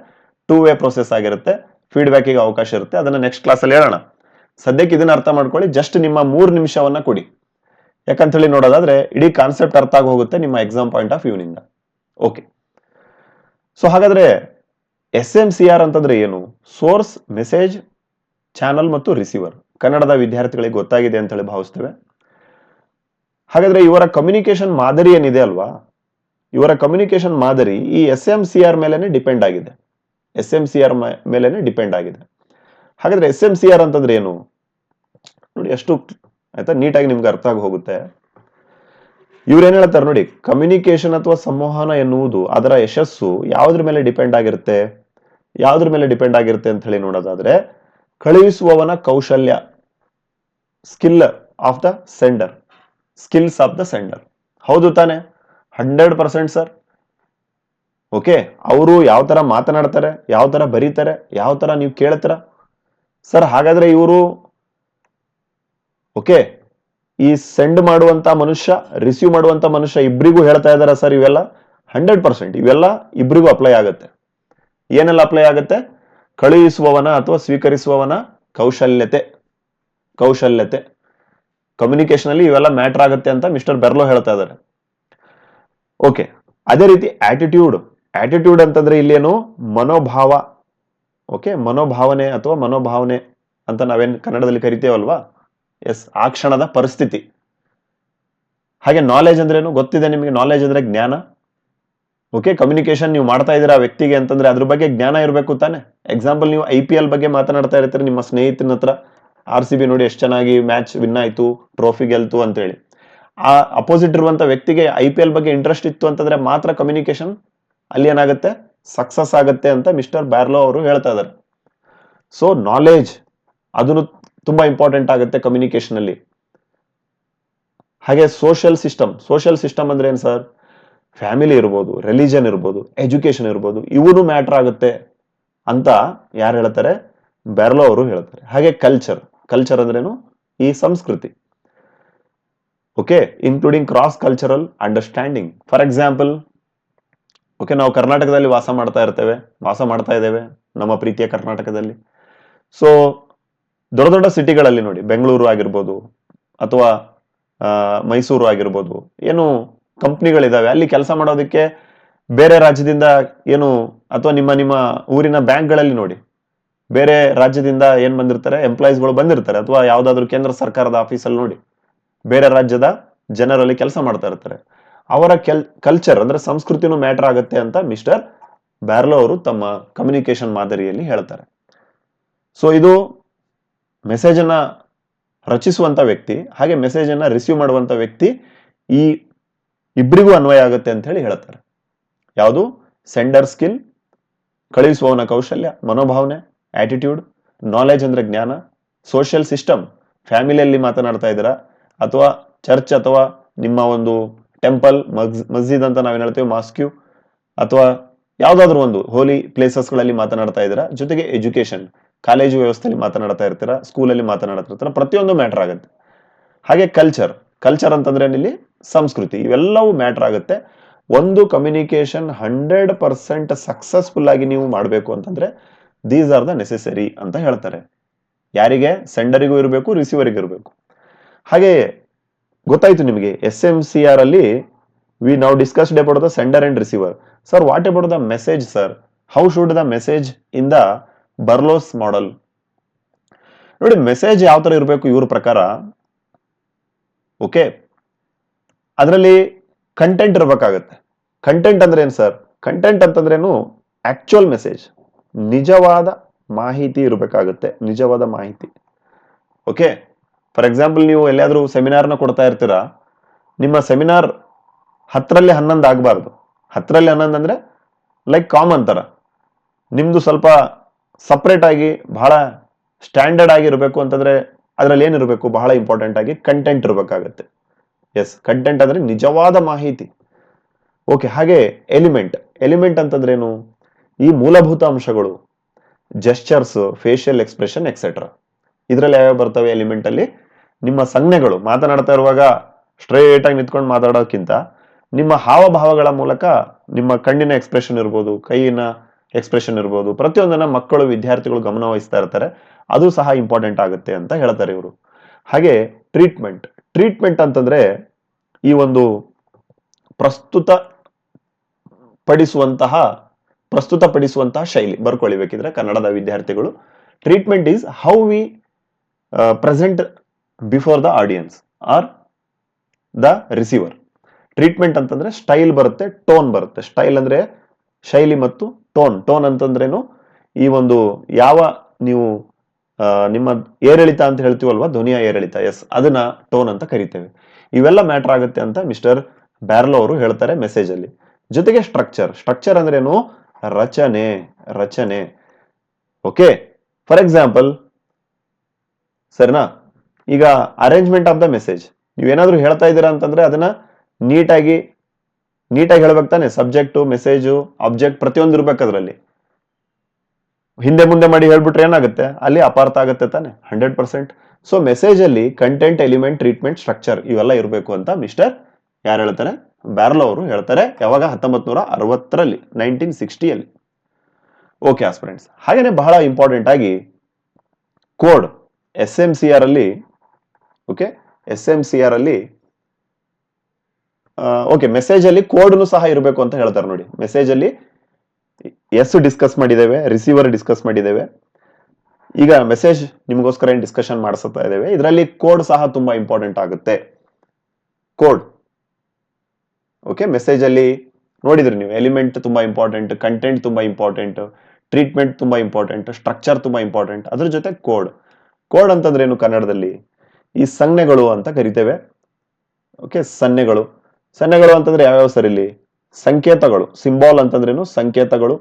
ಟೂ ವೇ ಪ್ರೋಸೆಸ್ ಆಗಿರುತ್ತೆ ಫೀಡ್ಬ್ಯಾಕಿಗೆ ಅವಕಾಶ ಇರುತ್ತೆ. ಅದನ್ನ ನೆಕ್ಸ್ಟ್ ಕ್ಲಾಸಲ್ಲಿ ಹೇಳೋಣ. ಸದ್ಯಕ್ಕೆ ಇದನ್ನ ಅರ್ಥ ಮಾಡ್ಕೊಳ್ಳಿ. ಜಸ್ಟ್ ನಿಮ್ಮ ಮೂರು ನಿಮಿಷವನ್ನ ಕೊಡಿ. ಯಾಕಂತ ಹೇಳಿ ನೋಡೋದಾದ್ರೆ ಇಡೀ ಕಾನ್ಸೆಪ್ಟ್ ಅರ್ಥ ಆಗಿ ಹೋಗುತ್ತೆ ನಿಮ್ಮ ಎಕ್ಸಾಮ್ ಪಾಯಿಂಟ್ ಆಫ್ ವ್ಯೂನಿಂದ ಓಕೆ ಸೊ ಹಾಗಾದ್ರೆ ಎಸ್ ಎಂ ಸಿ ಆರ್ ಅಂತಂದ್ರೆ ಏನು? ಸೋರ್ಸ್ ಮೆಸೇಜ್ ಚಾನಲ್ ಮತ್ತು ರಿಸೀವರ್ ಕನ್ನಡದ ವಿದ್ಯಾರ್ಥಿಗಳಿಗೆ ಗೊತ್ತಾಗಿದೆ ಅಂತ ಹೇಳಿ ಭಾವಿಸ್ತೇವೆ. ಹಾಗಾದ್ರೆ ಇವರ ಕಮ್ಯುನಿಕೇಶನ್ ಮಾದರಿ ಏನಿದೆ ಅಲ್ವಾ? ಇವರ ಕಮ್ಯುನಿಕೇಶನ್ ಮಾದರಿ ಈ ಎಸ್ ಎಂ ಸಿ ಆರ್ ಮೇಲೆನೆ ಡಿಪೆಂಡ್ ಆಗಿದೆ. ಎಸ್ ಎಂ ಸಿ ಆರ್ ಮೇಲೆನೆ ಡಿಪೆಂಡ್ ಆಗಿದೆ. ಹಾಗಾದ್ರೆ ಎಸ್ ಎಂ ಸಿ ಆರ್ ಅಂತಂದ್ರೆ ಏನು? ನೋಡಿ ಎಷ್ಟು ಆಯ್ತಾ? ನೀಟಾಗಿ ನಿಮ್ಗೆ ಅರ್ಥ ಆಗಿ ಹೋಗುತ್ತೆ. ಇವ್ರು ಏನ್ ಹೇಳ್ತಾರೆ ನೋಡಿ ಕಮ್ಯುನಿಕೇಶನ್ ಅಥವಾ ಸಂವಹನ ಎನ್ನುವುದು ಅದರ ಯಶಸ್ಸು ಯಾವ್ದ್ರ ಮೇಲೆ ಡಿಪೆಂಡ್ ಆಗಿರುತ್ತೆ? ಯಾವ್ದ್ರ ಮೇಲೆ ಡಿಪೆಂಡ್ ಆಗಿರುತ್ತೆ ಅಂತ ಹೇಳಿ ನೋಡೋದಾದ್ರೆ ಕಳುಹಿಸುವವನ ಕೌಶಲ್ಯ skill of the sender skills of the sender ಹೌದು ತಾನೆ? ಹಂಡ್ರೆಡ್ ಪರ್ಸೆಂಟ್ ಸರ್ ಓಕೆ ಅವರು ಯಾವ ತರ ಮಾತನಾಡ್ತಾರೆ, ಯಾವ ಥರ ಬರೀತಾರೆ, ಯಾವ ತರ ನೀವು ಕೇಳ್ತೀರ? ಸರ್ ಹಾಗಾದ್ರೆ ಇವರು ಓಕೆ ಈ ಸೆಂಡ್ ಮಾಡುವಂತ ಮನುಷ್ಯ ರಿಸೀವ್ ಮಾಡುವಂತ ಮನುಷ್ಯ ಇಬ್ಬರಿಗೂ ಹೇಳ್ತಾ ಇದ್ದಾರೆ ಸರ್ ಇವೆಲ್ಲ? ಹಂಡ್ರೆಡ್ ಪರ್ಸೆಂಟ್ ಇವೆಲ್ಲ ಇಬ್ಬರಿಗೂ ಅಪ್ಲೈ ಆಗುತ್ತೆ. ಏನೆಲ್ಲ ಅಪ್ಲೈ ಆಗುತ್ತೆ? ಕಳುಹಿಸುವವನ ಅಥವಾ ಸ್ವೀಕರಿಸುವವನ ಕೌಶಲ್ಯತೆ. ಕೌಶಲ್ಯತೆ. ಕಮ್ಯುನಿಕೇಶನ್ ಅಲ್ಲಿ ಇವೆಲ್ಲ ಮ್ಯಾಟರ್ ಆಗುತ್ತೆ ಅಂತ ಮಿಸ್ಟರ್ ಬೆರ್ಲೋ ಹೇಳ್ತಾ ಇದ್ದಾರೆ. ಓಕೆ ಅದೇ ರೀತಿ ಆಟಿಟ್ಯೂಡ್ ಆಟಿಟ್ಯೂಡ್ ಅಂತಂದ್ರೆ ಇಲ್ಲೇನು? ಮನೋಭಾವ. ಓಕೆ ಮನೋಭಾವನೆ ಅಥವಾ ಮನೋಭಾವನೆ ಅಂತ ನಾವೇನು ಕನ್ನಡದಲ್ಲಿ ಕರಿತೇವಲ್ವಾ? ಎಸ್ ಆ ಕ್ಷಣದ ಪರಿಸ್ಥಿತಿ. ಹಾಗೆ ನಾಲೆಜ್ ಅಂದ್ರೇನು? ಗೊತ್ತಿದೆ ನಿಮಗೆ ನಾಲೆಜ್ ಅಂದ್ರೆ ಜ್ಞಾನ. ಓಕೆ ಕಮ್ಯುನಿಕೇಶನ್ ನೀವು ಮಾಡ್ತಾ ಇದ್ದೀರಾ ವ್ಯಕ್ತಿಗೆ ಅಂತಂದ್ರೆ ಅದ್ರ ಬಗ್ಗೆ ಜ್ಞಾನ ಇರಬೇಕು ತಾನೆ. ಎಕ್ಸಾಂಪಲ್ ನೀವು ಐ ಬಗ್ಗೆ ಮಾತನಾಡ್ತಾ ಇರ್ತೀರಿ ನಿಮ್ಮ ಸ್ನೇಹಿತನ ಹತ್ರ. ಆರ್ ಸಿ ಬಿ ನೋಡಿ ಎಷ್ಟು ಚೆನ್ನಾಗಿ ಮ್ಯಾಚ್ ವಿನ್ ಆಯ್ತು ಟ್ರೋಫಿ ಗೆಲ್ತು ಅಂತೇಳಿ. ಆ ಅಪೋಸಿಟ್ ಇರುವಂತ ವ್ಯಕ್ತಿಗೆ ಐ ಪಿ ಎಲ್ ಬಗ್ಗೆ ಇಂಟ್ರೆಸ್ಟ್ ಇತ್ತು ಅಂತಂದ್ರೆ ಮಾತ್ರ ಕಮ್ಯುನಿಕೇಶನ್ ಅಲ್ಲಿ ಏನಾಗುತ್ತೆ? ಸಕ್ಸಸ್ ಆಗುತ್ತೆ ಅಂತ ಮಿಸ್ಟರ್ ಬ್ಯಾರ್ಲೋ ಅವರು ಹೇಳ್ತಾ ಇದ್ದಾರೆ. ಸೊ ನಾಲೆಜ್ ಅದನ್ನು ತುಂಬಾ ಇಂಪಾರ್ಟೆಂಟ್ ಆಗುತ್ತೆ ಕಮ್ಯುನಿಕೇಶನ್ ಅಲ್ಲಿ. ಹಾಗೆ ಸೋಷಿಯಲ್ ಸಿಸ್ಟಮ್ ಸೋಷಿಯಲ್ ಸಿಸ್ಟಮ್ ಅಂದ್ರೆ ಏನು ಸರ್ ಫ್ಯಾಮಿಲಿ ಇರ್ಬೋದು ರಿಲಿಜನ್ ಇರ್ಬೋದು ಎಜುಕೇಶನ್ ಇರ್ಬೋದು, ಇವನು ಮ್ಯಾಟರ್ ಆಗುತ್ತೆ ಅಂತ ಯಾರು ಹೇಳ್ತಾರೆ? ಬೆರ್ಲೋ ಅವರು ಹೇಳ್ತಾರೆ. ಹಾಗೆ ಕಲ್ಚರ್ ಕಲ್ಚರ್ ಅಂದ್ರೇನು? ಈ ಸಂಸ್ಕೃತಿ. Okay including cross cultural understanding for example okay ನಾವು ಕರ್ನಾಟಕದಲ್ಲಿ ವಾಸ ಮಾಡ್ತಾ ಇರ್ತೇವೆ, ವಾಸ ಮಾಡ್ತಾ ಇದ್ದೇವೆ ನಮ್ಮ ಪ್ರೀತಿಯ ಕರ್ನಾಟಕದಲ್ಲಿ. ಸೊ ದೊಡ್ಡ ದೊಡ್ಡ ಸಿಟಿಗಳಲ್ಲಿ ನೋಡಿ, ಬೆಂಗಳೂರು ಆಗಿರ್ಬೋದು ಅಥವಾ ಮೈಸೂರು ಆಗಿರ್ಬೋದು, ಏನು ಕಂಪ್ನಿಗಳಿದಾವೆ ಅಲ್ಲಿ ಕೆಲಸ ಮಾಡೋದಕ್ಕೆ ಬೇರೆ ರಾಜ್ಯದಿಂದ ಏನು, ಅಥವಾ ನಿಮ್ಮ ನಿಮ್ಮ ಊರಿನ ಬ್ಯಾಂಕ್ಗಳಲ್ಲಿ ನೋಡಿ ಬೇರೆ ರಾಜ್ಯದಿಂದ ಏನ್ ಬಂದಿರ್ತಾರೆ ಎಂಪ್ಲಾಯೀಸ್ಗಳು ಬಂದಿರ್ತಾರೆ, ಅಥವಾ ಯಾವ್ದಾದ್ರು ಕೇಂದ್ರ ಸರ್ಕಾರದ ಆಫೀಸಲ್ಲಿ ನೋಡಿ, ಬೇರೆ ರಾಜ್ಯದ ಜನರಲ್ಲಿ ಕೆಲಸ ಮಾಡ್ತಾ ಇರ್ತಾರೆ. ಅವರ ಕೆಲ್ ಕಲ್ಚರ್ ಅಂದ್ರೆ ಸಂಸ್ಕೃತಿನೂ ಮ್ಯಾಟರ್ ಆಗುತ್ತೆ ಅಂತ ಮಿಸ್ಟರ್ ಬ್ಯಾರ್ಲೋ ಅವರು ತಮ್ಮ ಕಮ್ಯುನಿಕೇಶನ್ ಮಾದರಿಯಲ್ಲಿ ಹೇಳ್ತಾರೆ. ಸೊ ಇದು ಮೆಸೇಜ್ ಅನ್ನ ರಚಿಸುವಂತ ವ್ಯಕ್ತಿ, ಹಾಗೆ ಮೆಸೇಜ್ ಅನ್ನ ರಿಸೀವ್ ಮಾಡುವಂತ ವ್ಯಕ್ತಿ ಈ ಇಬ್ಬರಿಗೂ ಅನ್ವಯ ಆಗುತ್ತೆ ಅಂತ ಹೇಳಿ ಹೇಳ್ತಾರೆ. ಯಾವುದು? ಸೆಂಡರ್ ಸ್ಕಿಲ್ ಕಳುಹಿಸುವವನ ಕೌಶಲ್ಯ, ಮನೋಭಾವನೆ. ಆಟಿಟ್ಯೂಡ್ ನಾಲೆಜ್ ಅಂದ್ರೆ ಜ್ಞಾನ ಸೋಷಿಯಲ್ ಸಿಸ್ಟಮ್ ಫ್ಯಾಮಿಲಿಯಲ್ಲಿ ಮಾತನಾಡ್ತಾ ಇದ್ದೀರಾ? ಅಥವಾ ಚರ್ಚ್ ಅಥವಾ ನಿಮ್ಮ ಒಂದು ಟೆಂಪಲ್ ಮಸ್ ಮಸ್ಜಿದ್ ಅಂತ ನಾವೇನು ಹೇಳ್ತೇವೆ ಮಾಸ್ಕ್ಯೂ ಅಥವಾ ಯಾವುದಾದ್ರೂ ಒಂದು ಹೋಲಿ ಪ್ಲೇಸಸ್ಗಳಲ್ಲಿ ಮಾತನಾಡ್ತಾ ಇದ್ದೀರಾ? ಜೊತೆಗೆ ಎಜುಕೇಶನ್ ಕಾಲೇಜು ವ್ಯವಸ್ಥೆಯಲ್ಲಿ ಮಾತನಾಡ್ತಾ ಇರ್ತೀರಾ? ಸ್ಕೂಲಲ್ಲಿ ಮಾತನಾಡ್ತಾ ಇರ್ತೀರಾ? ಪ್ರತಿಯೊಂದು ಮ್ಯಾಟರ್ ಆಗುತ್ತೆ. ಹಾಗೆ ಕಲ್ಚರ್ ಕಲ್ಚರ್ ಅಂತಂದ್ರೆ ಇಲ್ಲಿ ಸಂಸ್ಕೃತಿ. ಇವೆಲ್ಲವೂ ಮ್ಯಾಟರ್ ಆಗುತ್ತೆ. ಒಂದು ಕಮ್ಯುನಿಕೇಶನ್ ಹಂಡ್ರೆಡ್ ಪರ್ಸೆಂಟ್ ಸಕ್ಸಸ್ಫುಲ್ ಆಗಿ ನೀವು ಮಾಡಬೇಕು ಅಂತಂದ್ರೆ ದೀಸ್ ಆರ್ ದ ನೆಸೆಸರಿ ಅಂತ ಹೇಳ್ತಾರೆ. ಯಾರಿಗೆ? ಸೆಂಡರಿಗೂ ಇರಬೇಕು ರಿಸೀವರಿಗೂ ಇರಬೇಕು. ಹಾಗೆ ಗೊತ್ತಾಯ್ತು ನಿಮಗೆ ಎಸ್ ಎಂ ಸಿ ಆರ್ ಅಲ್ಲಿ ವಿ ನಾವು discussed about the sender and receiver sir what about the message sir how should the message in the Berlo's model ನೋಡಿ ಮೆಸೇಜ್ ಯಾವ ತರ ಇರಬೇಕು ಇವ್ರ ಪ್ರಕಾರ ಓಕೆ ಅದರಲ್ಲಿ ಕಂಟೆಂಟ್ ಇರಬೇಕಾಗತ್ತೆ. ಕಂಟೆಂಟ್ ಅಂದ್ರೆ ಏನು ಸರ್ ಕಂಟೆಂಟ್ ಅಂತಂದ್ರೇನು ಆಕ್ಚುಯಲ್ ಮೆಸೇಜ್ ನಿಜವಾದ ಮಾಹಿತಿ ಇರಬೇಕಾಗುತ್ತೆ, ನಿಜವಾದ ಮಾಹಿತಿ. ಓಕೆ ಫಾರ್ ಎಕ್ಸಾಂಪಲ್ ನೀವು ಎಲ್ಲಿಯಾದರೂ ಸೆಮಿನಾರ್ನ ಕೊಡ್ತಾ ಇರ್ತೀರಾ, ನಿಮ್ಮ ಸೆಮಿನಾರ್ ಹತ್ತರಲ್ಲಿ ಹನ್ನೊಂದು ಆಗಬಾರ್ದು. ಹತ್ತರಲ್ಲಿ ಹನ್ನೊಂದು ಅಂದ್ರೆ ಲೈಕ್ ಕಾಮನ್ ತರ ನಿಮ್ಮದು ಸ್ವಲ್ಪ ಸಪ್ರೇಟಾಗಿ ಬಹಳ ಸ್ಟ್ಯಾಂಡರ್ಡ್ ಆಗಿರಬೇಕು ಅಂತಂದ್ರೆ ಅದರಲ್ಲಿ ಏನಿರಬೇಕು ಬಹಳ ಇಂಪಾರ್ಟೆಂಟ್ ಆಗಿ ಕಂಟೆಂಟ್ ಇರಬೇಕಾಗತ್ತೆ. ಎಸ್ ಕಂಟೆಂಟ್ ಅಂದ್ರೆ ನಿಜವಾದ ಮಾಹಿತಿ. ಓಕೆ ಹಾಗೆ ಎಲಿಮೆಂಟ್ ಎಲಿಮೆಂಟ್ ಅಂತಂದ್ರೇನು? ಈ ಮೂಲಭೂತ ಅಂಶಗಳು ಜೆಸ್ಚರ್ಸ್ ಫೇಶಿಯಲ್ ಎಕ್ಸ್ಪ್ರೆಷನ್ ಎಕ್ಸೆಟ್ರಾ ಇದರಲ್ಲಿ ಯಾವ್ಯಾವ ಬರ್ತವೆ ಎಲಿಮೆಂಟ್ ಅಲ್ಲಿ? ನಿಮ್ಮ ಸಂಜ್ಞೆಗಳು. ಮಾತನಾಡ್ತಾ ಇರುವಾಗ ಸ್ಟ್ರೇಟ್ ಆಗಿ ನಿಂತ್ಕೊಂಡು ಮಾತಾಡೋಕ್ಕಿಂತ ನಿಮ್ಮ ಹಾವಭಾವಗಳ ಮೂಲಕ ನಿಮ್ಮ ಕಣ್ಣಿನ ಎಕ್ಸ್ಪ್ರೆಷನ್ ಇರ್ಬೋದು ಕೈಯಿನ ಎಕ್ಸ್ಪ್ರೆಷನ್ ಇರ್ಬೋದು, ಪ್ರತಿಯೊಂದನ್ನ ಮಕ್ಕಳು, ವಿದ್ಯಾರ್ಥಿಗಳು ಗಮನ ವಹಿಸ್ತಾ ಇರ್ತಾರೆ. ಅದು ಸಹ ಇಂಪಾರ್ಟೆಂಟ್ ಆಗುತ್ತೆ ಅಂತ ಹೇಳ್ತಾರೆ ಇವರು. ಹಾಗೆ ಟ್ರೀಟ್ಮೆಂಟ್ ಟ್ರೀಟ್ಮೆಂಟ್ ಅಂತಂದ್ರೆ ಈ ಒಂದು ಪ್ರಸ್ತುತ ಪಡಿಸುವಂತಹ ಪ್ರಸ್ತುತಪಡಿಸುವಂತಹ ಶೈಲಿ ಬರ್ಕೊಳ್ಳಿ ಬೇಕಿದ್ರೆ ಕನ್ನಡದ ವಿದ್ಯಾರ್ಥಿಗಳು. Treatment is how we present before the audience or the receiver treatment ಅಂತಂದ್ರೆ ಸ್ಟೈಲ್ ಬರುತ್ತೆ ಟೋನ್ ಬರುತ್ತೆ. ಸ್ಟೈಲ್ ಅಂದ್ರೆ ಶೈಲಿ ಮತ್ತು ಟೋನ್ ಟೋನ್ ಅಂತಂದ್ರೇನು? ಈ ಒಂದು ಯಾವ ನೀವು ನಿಮ್ಮ ಏರಿಳಿತ ಅಂತ ಹೇಳ್ತೀವಲ್ವಾ? ಧ್ವನಿಯ ಏರಿಳಿತ. ಎಸ್ ಅದನ್ನ ಟೋನ್ ಅಂತ ಕರಿತೇವೆ. ಇವೆಲ್ಲ ಮ್ಯಾಟರ್ ಆಗುತ್ತೆ ಅಂತ ಮಿಸ್ಟರ್ ಬ್ಯಾರ್ಲೋ ಅವರು ಹೇಳ್ತಾರೆ ಮೆಸೇಜ್ ಅಲ್ಲಿ. ಜೊತೆಗೆ ಸ್ಟ್ರಕ್ಚರ್ ಸ್ಟ್ರಕ್ಚರ್ ಅಂದ್ರೇನು? ರಚನೆ ರಚನೆ. ಓಕೆ ಫಾರ್ ಎಕ್ಸಾಂಪಲ್ ಸರಿನಾ? ಈಗ ಅರೇಂಜ್ಮೆಂಟ್ ಆಫ್ ದ ಮೆಸೇಜ್ ನೀವೇನಾದ್ರೂ ಹೇಳ್ತಾ ಇದ್ದೀರಾ ಅಂತಂದ್ರೆ ಅದನ್ನ ನೀಟಾಗಿ ನೀಟಾಗಿ ಹೇಳ್ಬೇಕು ತಾನೆ. ಸಬ್ಜೆಕ್ಟು ಮೆಸೇಜು ಆಬ್ಜೆಕ್ಟ್ ಪ್ರತಿಯೊಂದು ಇರ್ಬೇಕು ಅದರಲ್ಲಿ. ಹಿಂದೆ ಮುಂದೆ ಮಾಡಿ ಹೇಳ್ಬಿಟ್ರೆ ಏನಾಗುತ್ತೆ? ಅಲ್ಲಿ ಅಪಾರ್ಥ ಆಗುತ್ತೆ ತಾನೆ ಹಂಡ್ರೆಡ್ ಪರ್ಸೆಂಟ್ ಸೊ ಮೆಸೇಜಲ್ಲಿ ಕಂಟೆಂಟ್ ಎಲಿಮೆಂಟ್ ಟ್ರೀಟ್ಮೆಂಟ್ ಸ್ಟ್ರಕ್ಚರ್ ಇವೆಲ್ಲ ಇರಬೇಕು ಅಂತ ಮಿಸ್ಟರ್ ಯಾರು ಹೇಳ್ತಾರೆ? ಬ್ಯಾರ್ಲೋ ಅವರು ಹೇಳ್ತಾರೆ, ಯಾವಾಗ? ಹತ್ತೊಂಬತ್ ನೂರ ಅರವತ್ತರಲ್ಲಿ ನೈನ್ಟೀನ್ ಸಿಕ್ಸ್ಟಿಯಲ್ಲಿ ಓಕೆ ಆಸ್ಪಿರೆಂಟ್ಸ್ ಹಾಗೇನೆ ಬಹಳ ಇಂಪಾರ್ಟೆಂಟ್ ಆಗಿ code S M C R ಅಲ್ಲಿ okay S M C R ಅಲ್ಲಿ ಓಕೆ ಮೆಸೇಜ್ ಅಲ್ಲಿ ಕೋಡ್ನು ಸಹ ಇರಬೇಕು ಅಂತ ಹೇಳ್ತಾರೆ ನೋಡಿ. ಮೆಸೇಜ್ ಅಲ್ಲಿ ಎಸ್ ಡಿಸ್ಕಸ್ ಮಾಡಿದ್ದೇವೆ ರಿಸೀವರ್ ಡಿಸ್ಕಸ್ ಮಾಡಿದ್ದೇವೆ. ಈಗ ಮೆಸೇಜ್ ನಿಮಗೋಸ್ಕರ ಏನು ಡಿಸ್ಕಷನ್ ಮಾಡಿಸ್ತಾ ಇದ್ದೇವೆ? ಇದರಲ್ಲಿ ಕೋಡ್ ಸಹ ತುಂಬಾ ಇಂಪಾರ್ಟೆಂಟ್ ಆಗುತ್ತೆ. ಕೋಡ್. ಓಕೆ ಮೆಸೇಜ್ ಅಲ್ಲಿ ನೋಡಿದ್ರಿ ನೀವು ಎಲಿಮೆಂಟ್ ತುಂಬಾ ಇಂಪಾರ್ಟೆಂಟ್ ಕಂಟೆಂಟ್ ತುಂಬಾ ಇಂಪಾರ್ಟೆಂಟ್ ಟ್ರೀಟ್ಮೆಂಟ್ ತುಂಬಾ ಇಂಪಾರ್ಟೆಂಟ್ ಸ್ಟ್ರಕ್ಚರ್ ತುಂಬಾ ಇಂಪಾರ್ಟೆಂಟ್ ಅದ್ರ ಜೊತೆ ಕೋಡ್ ಕೋಡ್ ಅಂತಂದ್ರೆ ಏನು ಕನ್ನಡದಲ್ಲಿ? ಈ ಸಂಜ್ಞೆಗಳು ಅಂತ ಕರಿತೇವೆ. ಓಕೆ ಸನ್ನೆಗಳು. ಸನ್ನೆಗಳು ಅಂತಂದ್ರೆ ಯಾವ್ಯಾವ ಸರ್ ಇಲ್ಲಿ? ಸಂಕೇತಗಳು. ಸಿಂಬಾಲ್ ಅಂತಂದ್ರೇನು ಸಂಕೇತಗಳು.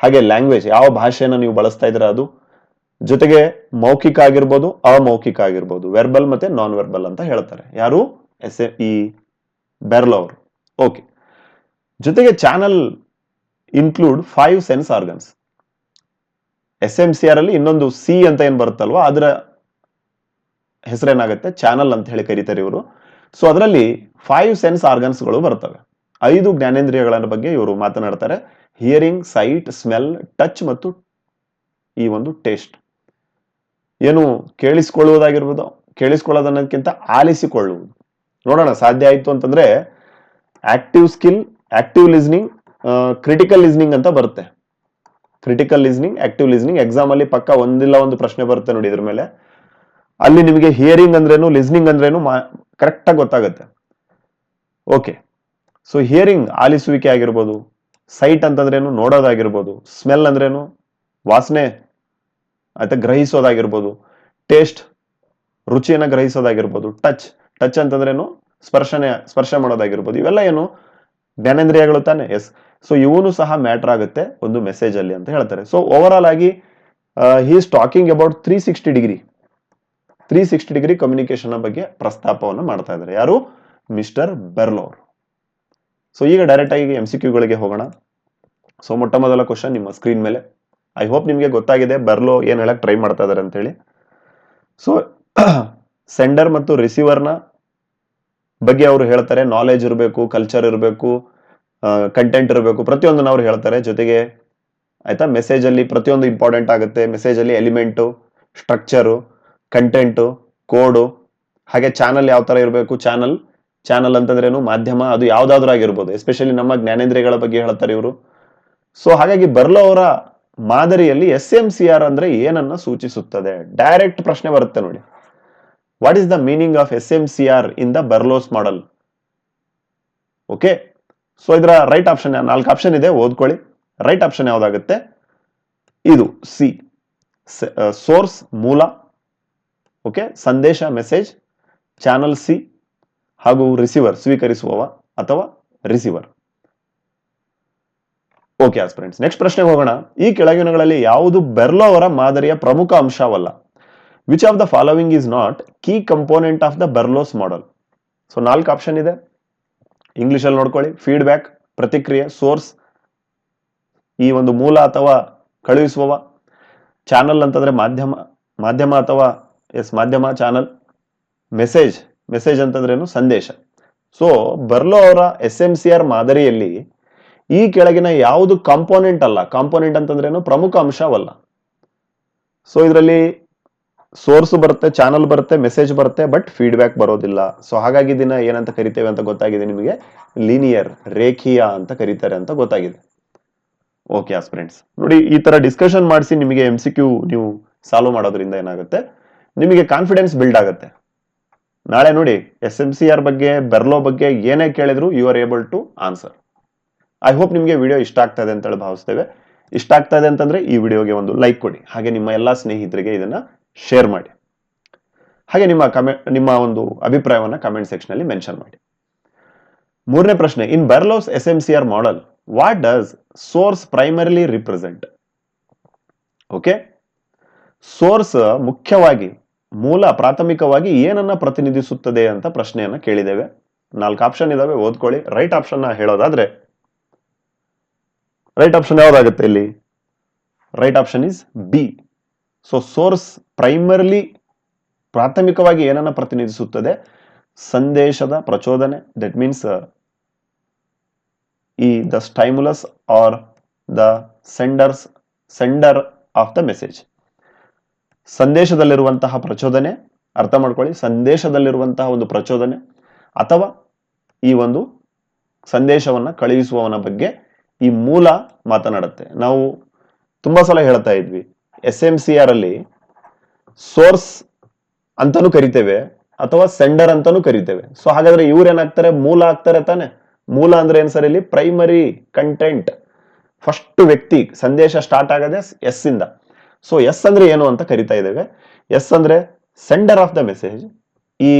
ಹಾಗೆ ಲ್ಯಾಂಗ್ವೇಜ್ ಯಾವ ಭಾಷೆಯನ್ನು ನೀವು ಬಳಸ್ತಾ ಇದ್ರೆ ಅದು? ಜೊತೆಗೆ ಮೌಖಿಕ ಆಗಿರ್ಬೋದು, ಅಮೌಖಿಕ ಆಗಿರ್ಬೋದು ವೆರ್ಬಲ್ ಮತ್ತೆ ನಾನ್ ವೆರ್ಬಲ್ ಅಂತ ಹೇಳ್ತಾರೆ. ಯಾರು? ಎಸ್ ಈ ಬೆರ್ಲ್ ಅವರು. ಓಕೆ ಜೊತೆಗೆ channel include five sense organs S M C R ಅಲ್ಲಿ ಇನ್ನೊಂದು ಸಿ ಅಂತ ಏನ್ ಬರುತ್ತಲ್ವ, ಅದರ ಹೆಸರೇನಾಗುತ್ತೆ? ಚಾನಲ್ ಅಂತ ಹೇಳಿ ಕರೀತಾರೆ ಇವರು. ಸೊ ಅದರಲ್ಲಿ ಫೈವ್ ಸೆನ್ಸ್ ಆರ್ಗನ್ಸ್ಗಳು ಬರ್ತವೆ. ಐದು ಜ್ಞಾನೇಂದ್ರಿಯಗಳ ಬಗ್ಗೆ ಇವರು ಮಾತನಾಡ್ತಾರೆ. ಹಿಯರಿಂಗ್ ಸೈಟ್ ಸ್ಮೆಲ್ ಟಚ್ ಮತ್ತು ಈ ಒಂದು ಟೇಸ್ಟ್ ಏನು ಕೇಳಿಸ್ಕೊಳ್ಳುವುದಾಗಿರ್ಬೋದು ಕೇಳಿಸ್ಕೊಳ್ಳೋದನ್ನೋದಕ್ಕಿಂತ ಆಲಿಸಿಕೊಳ್ಳುವುದು. ನೋಡೋಣ, ಸಾಧ್ಯ ಆಯ್ತು ಅಂತಂದ್ರೆ active skill active listening critical listening ಅಂತ ಬರುತ್ತೆ. Critical listening active listening exam ಅಲ್ಲಿ ಪಕ್ಕ ಒಂದಿಲ್ಲ ಒಂದು ಪ್ರಶ್ನೆ ಬರುತ್ತೆ ನೋಡಿ ಇದ್ರ ಮೇಲೆ. ಅಲ್ಲಿ ನಿಮಗೆ ಹಿಯರಿಂಗ್ ಅಂದ್ರೇನು ಲಿಸ್ನಿಂಗ್ ಅಂದ್ರೇನು ಕರೆಕ್ಟ್ ಕರೆಕ್ಟಾಗಿ ಗೊತ್ತಾಗುತ್ತೆ. ಓಕೆ ಸೊ ಹಿಯರಿಂಗ್ ಆಲಿಸುವಿಕೆ ಆಗಿರ್ಬೋದು ಸೈಟ್ ಅಂತಂದ್ರೇನು ನೋಡೋದಾಗಿರ್ಬೋದು ಸ್ಮೆಲ್ ಅಂದ್ರೇನು ವಾಸನೆ ಅಥವಾ ಗ್ರಹಿಸೋದಾಗಿರ್ಬೋದು ಟೇಸ್ಟ್ ರುಚಿಯನ್ನ ಗ್ರಹಿಸೋದಾಗಿರ್ಬೋದು ಟಚ್ ಟಚ್ ಅಂತಂದ್ರೇನು? ಸ್ಪರ್ಶನೆ, ಸ್ಪರ್ಶ ಮಾಡೋದಾಗಿರ್ಬೋದು. ಇವೆಲ್ಲ ಏನು? ಜ್ಞಾನೇಂದ್ರಿಯಗಳು ತಾನೆ? ಎಸ್ ಸೊ ಇವನು ಸಹ ಮ್ಯಾಟರ್ ಆಗುತ್ತೆ ಒಂದು ಮೆಸೇಜ್ ಅಲ್ಲಿ ಅಂತ ಹೇಳ್ತಾರೆ. ಸೊ ಓವರ್ ಆಲ್ ಆಗಿ is talking about three sixty degree three sixty degree communication ಬಗ್ಗೆ ಪ್ರಸ್ತಾಪವನ್ನು ಮಾಡ್ತಾ ಇದ್ದಾರೆ. ಯಾರು? ಮಿಸ್ಟರ್ ಬೆರ್ಲೋ ಸೊ ಈಗ ಡೈರೆಕ್ಟ್ ಆಗಿ ಎಂ ಸಿ ಕ್ಯೂಗಳಿಗೆ ಹೋಗೋಣ. ಸೊ ಮೊಟ್ಟ ಮೊದಲ ಕ್ವಶನ್ ನಿಮ್ಮ ಸ್ಕ್ರೀನ್ ಮೇಲೆ. ಐ ಹೋಪ್ ನಿಮಗೆ ಗೊತ್ತಾಗಿದೆ. ಬರ್ಲೋ ಏನು ಹೇಳಕ್ ಟ್ರೈ ಮಾಡ್ತಾ ಇದಾರೆ ಅಂತೇಳಿ. ಸೊ ಸೆಂಡರ್ ಮತ್ತು ರಿಸೀವರ್ನ ಬಗ್ಗೆ ಅವರು ಹೇಳ್ತಾರೆ ನಾಲೆಜ್ ಇರಬೇಕು ಕಲ್ಚರ್ ಇರಬೇಕು ಕಂಟೆಂಟ್ ಇರಬೇಕು, ಪ್ರತಿಯೊಂದನ್ನು ಅವ್ರು ಹೇಳ್ತಾರೆ. ಜೊತೆಗೆ ಆಯ್ತಾ ಮೆಸೇಜ್ ಅಲ್ಲಿ ಪ್ರತಿಯೊಂದು ಇಂಪಾರ್ಟೆಂಟ್ ಆಗುತ್ತೆ. ಮೆಸೇಜ್ ಅಲ್ಲಿ ಎಲಿಮೆಂಟು ಸ್ಟ್ರಕ್ಚರು ಕಂಟೆಂಟು ಕೋಡು ಹಾಗೆ ಚಾನಲ್ ಯಾವ ತರ ಇರಬೇಕು ಚಾನಲ್ ಚಾನಲ್ ಅಂತಂದ್ರೇನು ಮಾಧ್ಯಮ, ಅದು ಯಾವುದಾದ್ರೂ ಆಗಿರ್ಬೋದು. ಎಸ್ಪೆಷಲಿ ನಮ್ಮ ಜ್ಞಾನೇಂದ್ರಿಯಗಳ ಬಗ್ಗೆ ಹೇಳ್ತಾರೆ ಇವರು. ಸೊ ಹಾಗಾಗಿ ಬರ್ಲೋ ಅವರ ಮಾದರಿಯಲ್ಲಿ ಎಸ್ ಎಂ ಸಿ ಆರ್ ಅಂದ್ರೆ ಏನನ್ನ ಸೂಚಿಸುತ್ತದೆ? ಡೈರೆಕ್ಟ್ ಪ್ರಶ್ನೆ ಬರುತ್ತೆ ನೋಡಿ. What is the meaning of S M C R in the Berlo's model okay so ಇದರ ರೈಟ್ ಆಪ್ಷನ್ ನಾಲ್ಕು ಆಪ್ಷನ್ ಇದೆ, ಓದ್ಕೊಳ್ಳಿ. ರೈಟ್ ಆಪ್ಷನ್ ಯಾವುದಾಗುತ್ತೆ? ಇದು ಸಿ ಸೋರ್ಸ್ ಮೂಲ. ಓಕೆ ಸಂದೇಶ ಮೆಸೇಜ್ ಚಾನಲ್ ಸಿ ಹಾಗೂ ರಿಸೀವರ್ ಸ್ವೀಕರಿಸುವವ ಅಥವಾ ರಿಸೀವರ್ ಓಕೆ ಆಸ್ಪಿರೆಂಟ್ಸ್ ನೆಕ್ಸ್ಟ್ ಪ್ರಶ್ನೆಗೆ ಹೋಗೋಣ. ಈ ಕೆಳಗಿನಗಳಲ್ಲಿ ಯಾವುದು ಬೆರ್ಲೋ ಅವರ ಮಾದರಿಯ ಪ್ರಮುಖ ಅಂಶವಲ್ಲ? Which of the following is not key component of the Berlo's model so ನಾಲ್ಕು ಆಪ್ಷನ್ ಇದೆ. ಇಂಗ್ಲಿಷ್ ಅಲ್ಲಿ ನೋಡ್ಕೊಳ್ಳಿ. ಫೀಡ್ಬ್ಯಾಕ್ ಪ್ರತಿಕ್ರಿಯೆ ಸೋರ್ಸ್ ಈ ಒಂದು ಮೂಲ ಅಥವಾ ಕಳುಹಿಸುವವ. ಚಾನಲ್ ಅಂತಂದ್ರೆ ಮಾಧ್ಯಮ ಮಾಧ್ಯಮ ಅಥವಾ ಎಸ್ ಮಾಧ್ಯಮ ಚಾನಲ್ ಮೆಸೇಜ್ ಮೆಸೇಜ್ ಅಂತಂದ್ರೇನು ಸಂದೇಶ. ಸೊ ಬರ್ಲೋ ಅವರ ಎಸ್ ಎಂ ಸಿ ಆರ್ ಮಾದರಿಯಲ್ಲಿ ಈ ಕೆಳಗಿನ ಯಾವುದು ಕಾಂಪೋನೆಂಟ್ ಅಲ್ಲ. ಕಾಂಪೋನೆಂಟ್ ಅಂತಂದ್ರೇನು ಪ್ರಮುಖ ಅಂಶವಲ್ಲ. ಸೊ ಇದರಲ್ಲಿ ಸೋರ್ಸ್ ಬರುತ್ತೆ, ಚಾನಲ್ ಬರುತ್ತೆ, ಮೆಸೇಜ್ ಬರುತ್ತೆ, ಬಟ್ ಫೀಡ್ಬ್ಯಾಕ್ ಬರೋದಿಲ್ಲ. ಸೊ ಹಾಗಾಗಿ ದಿನ ಏನಂತ ಕರಿತೇವೆ ಅಂತ ಗೊತ್ತಾಗಿದೆ ನಿಮಗೆ? ಲೀನಿಯರ್ ರೇಖೀಯ ಅಂತ ಕರೀತಾರೆ ಅಂತ ಗೊತ್ತಾಗಿದೆ. ಓಕೆ ಆಸ್ಪಿರೆಂಟ್ಸ್ ನೋಡಿ, ಈ ತರ ಡಿಸ್ಕಷನ್ ಮಾಡಿಸಿ ನಿಮಗೆ ಎಂ ಸಿ ಕ್ಯೂ ನೀವು ಸಾಲ್ವ್ ಮಾಡೋದ್ರಿಂದ ಏನಾಗುತ್ತೆ? ನಿಮಗೆ ಕಾನ್ಫಿಡೆನ್ಸ್ ಬಿಲ್ಡ್ ಆಗುತ್ತೆ. ನಾಳೆ ನೋಡಿ ಎಸ್ ಎಂ ಸಿ ಆರ್ ಬಗ್ಗೆ ಬೆರ್ಲೋ ಬಗ್ಗೆ ಏನೇ ಕೇಳಿದ್ರು you are able to answer I hope ನಿಮಗೆ ವಿಡಿಯೋ ಇಷ್ಟ ಆಗ್ತಾ ಇದೆ ಅಂತ ಹೇಳಿ ಭಾವಿಸ್ತೇವೆ. ಇಷ್ಟ ಆಗ್ತಾ ಇದೆ ಅಂತಂದ್ರೆ ಈ ವಿಡಿಯೋಗೆ ಒಂದು ಲೈಕ್ ಕೊಡಿ. ಹಾಗೆ ನಿಮ್ಮ ಎಲ್ಲಾ ಸ್ನೇಹಿತರಿಗೆ ಇದನ್ನ ಶೇರ್ ಮಾಡಿ. ಹಾಗೆ ನಿಮ್ಮ ಕಮೆ, ನಿಮ್ಮ ಒಂದು ಅಭಿಪ್ರಾಯವನ್ನು ಕಮೆಂಟ್ ಸೆಕ್ಷನ್ ಅಲ್ಲಿ ಮೆನ್ಷನ್ ಮಾಡಿ. ಮೂರನೇ ಪ್ರಶ್ನೆ in Berlo's S M C R model what does source primarily represent okay source ಮುಖ್ಯವಾಗಿ, ಮೂಲ ಪ್ರಾಥಮಿಕವಾಗಿ ಏನನ್ನ ಪ್ರತಿನಿಧಿಸುತ್ತದೆ ಅಂತ ಪ್ರಶ್ನೆಯನ್ನ ಕೇಳಿದ್ದೇವೆ. ನಾಲ್ಕು ಆಪ್ಷನ್ ಇದಾವೆ, ಓದ್ಕೊಳ್ಳಿ. ರೈಟ್ ಆಪ್ಷನ್ ಹೇಳೋದಾದ್ರೆ ರೈಟ್ ಆಪ್ಷನ್ ಯಾವ್ದಾಗುತ್ತೆ ಇಲ್ಲಿ? Right option is B so source primarily ಪ್ರಾಥಮಿಕವಾಗಿ ಏನನ್ನ ಪ್ರತಿನಿಧಿಸುತ್ತದೆ? ಸಂದೇಶದ ಪ್ರಚೋದನೆ. ದಟ್ ಮೀನ್ಸ್ ಈ the stimulus or the sender's sender of the message ಸಂದೇಶದಲ್ಲಿರುವಂತಹ ಪ್ರಚೋದನೆ, ಅರ್ಥ ಮಾಡ್ಕೊಳ್ಳಿ. ಸಂದೇಶದಲ್ಲಿರುವಂತಹ ಒಂದು ಪ್ರಚೋದನೆ ಅಥವಾ ಈ ಒಂದು ಸಂದೇಶವನ್ನ ಕಳುಹಿಸುವವನ ಬಗ್ಗೆ ಈ ಮೂಲ ಮಾತನಾಡುತ್ತೆ. ನಾವು ತುಂಬಾ ಸಲ ಹೇಳ್ತಾ ಇದ್ವಿ. ಎಸ್ ಎಂ ಸಿ ಆರ್ ಅಲ್ಲಿ ಸೋರ್ಸ್ ಅಂತಾನು ಕರಿತೇವೆ ಅಥವಾ ಸೆಂಡರ್ ಅಂತಾನು ಕರಿತೇವೆ. ಸೊ ಹಾಗಾದ್ರೆ ಇವ್ರೇನಾಗ್ತಾರೆ ಮೂಲ ಆಗ್ತಾರೆ ತಾನೆ. ಮೂಲ ಅಂದ್ರೆ ಏನ್ ಸರ್ ಇಲ್ಲಿ? ಪ್ರೈಮರಿ ಕಂಟೆಂಟ್ ಫಸ್ಟ್ ವ್ಯಕ್ತಿ, ಸಂದೇಶ ಸ್ಟಾರ್ಟ್ ಆಗದೆ ಎಸ್ ಇಂದ. ಸೊ ಎಸ್ ಅಂದ್ರೆ ಏನು ಅಂತ ಕರಿತಾ ಇದ್ದೇವೆ. ಎಸ್ ಅಂದ್ರೆ ಸೆಂಡರ್ ಆಫ್ ದ ಮೆಸೇಜ್ ಈ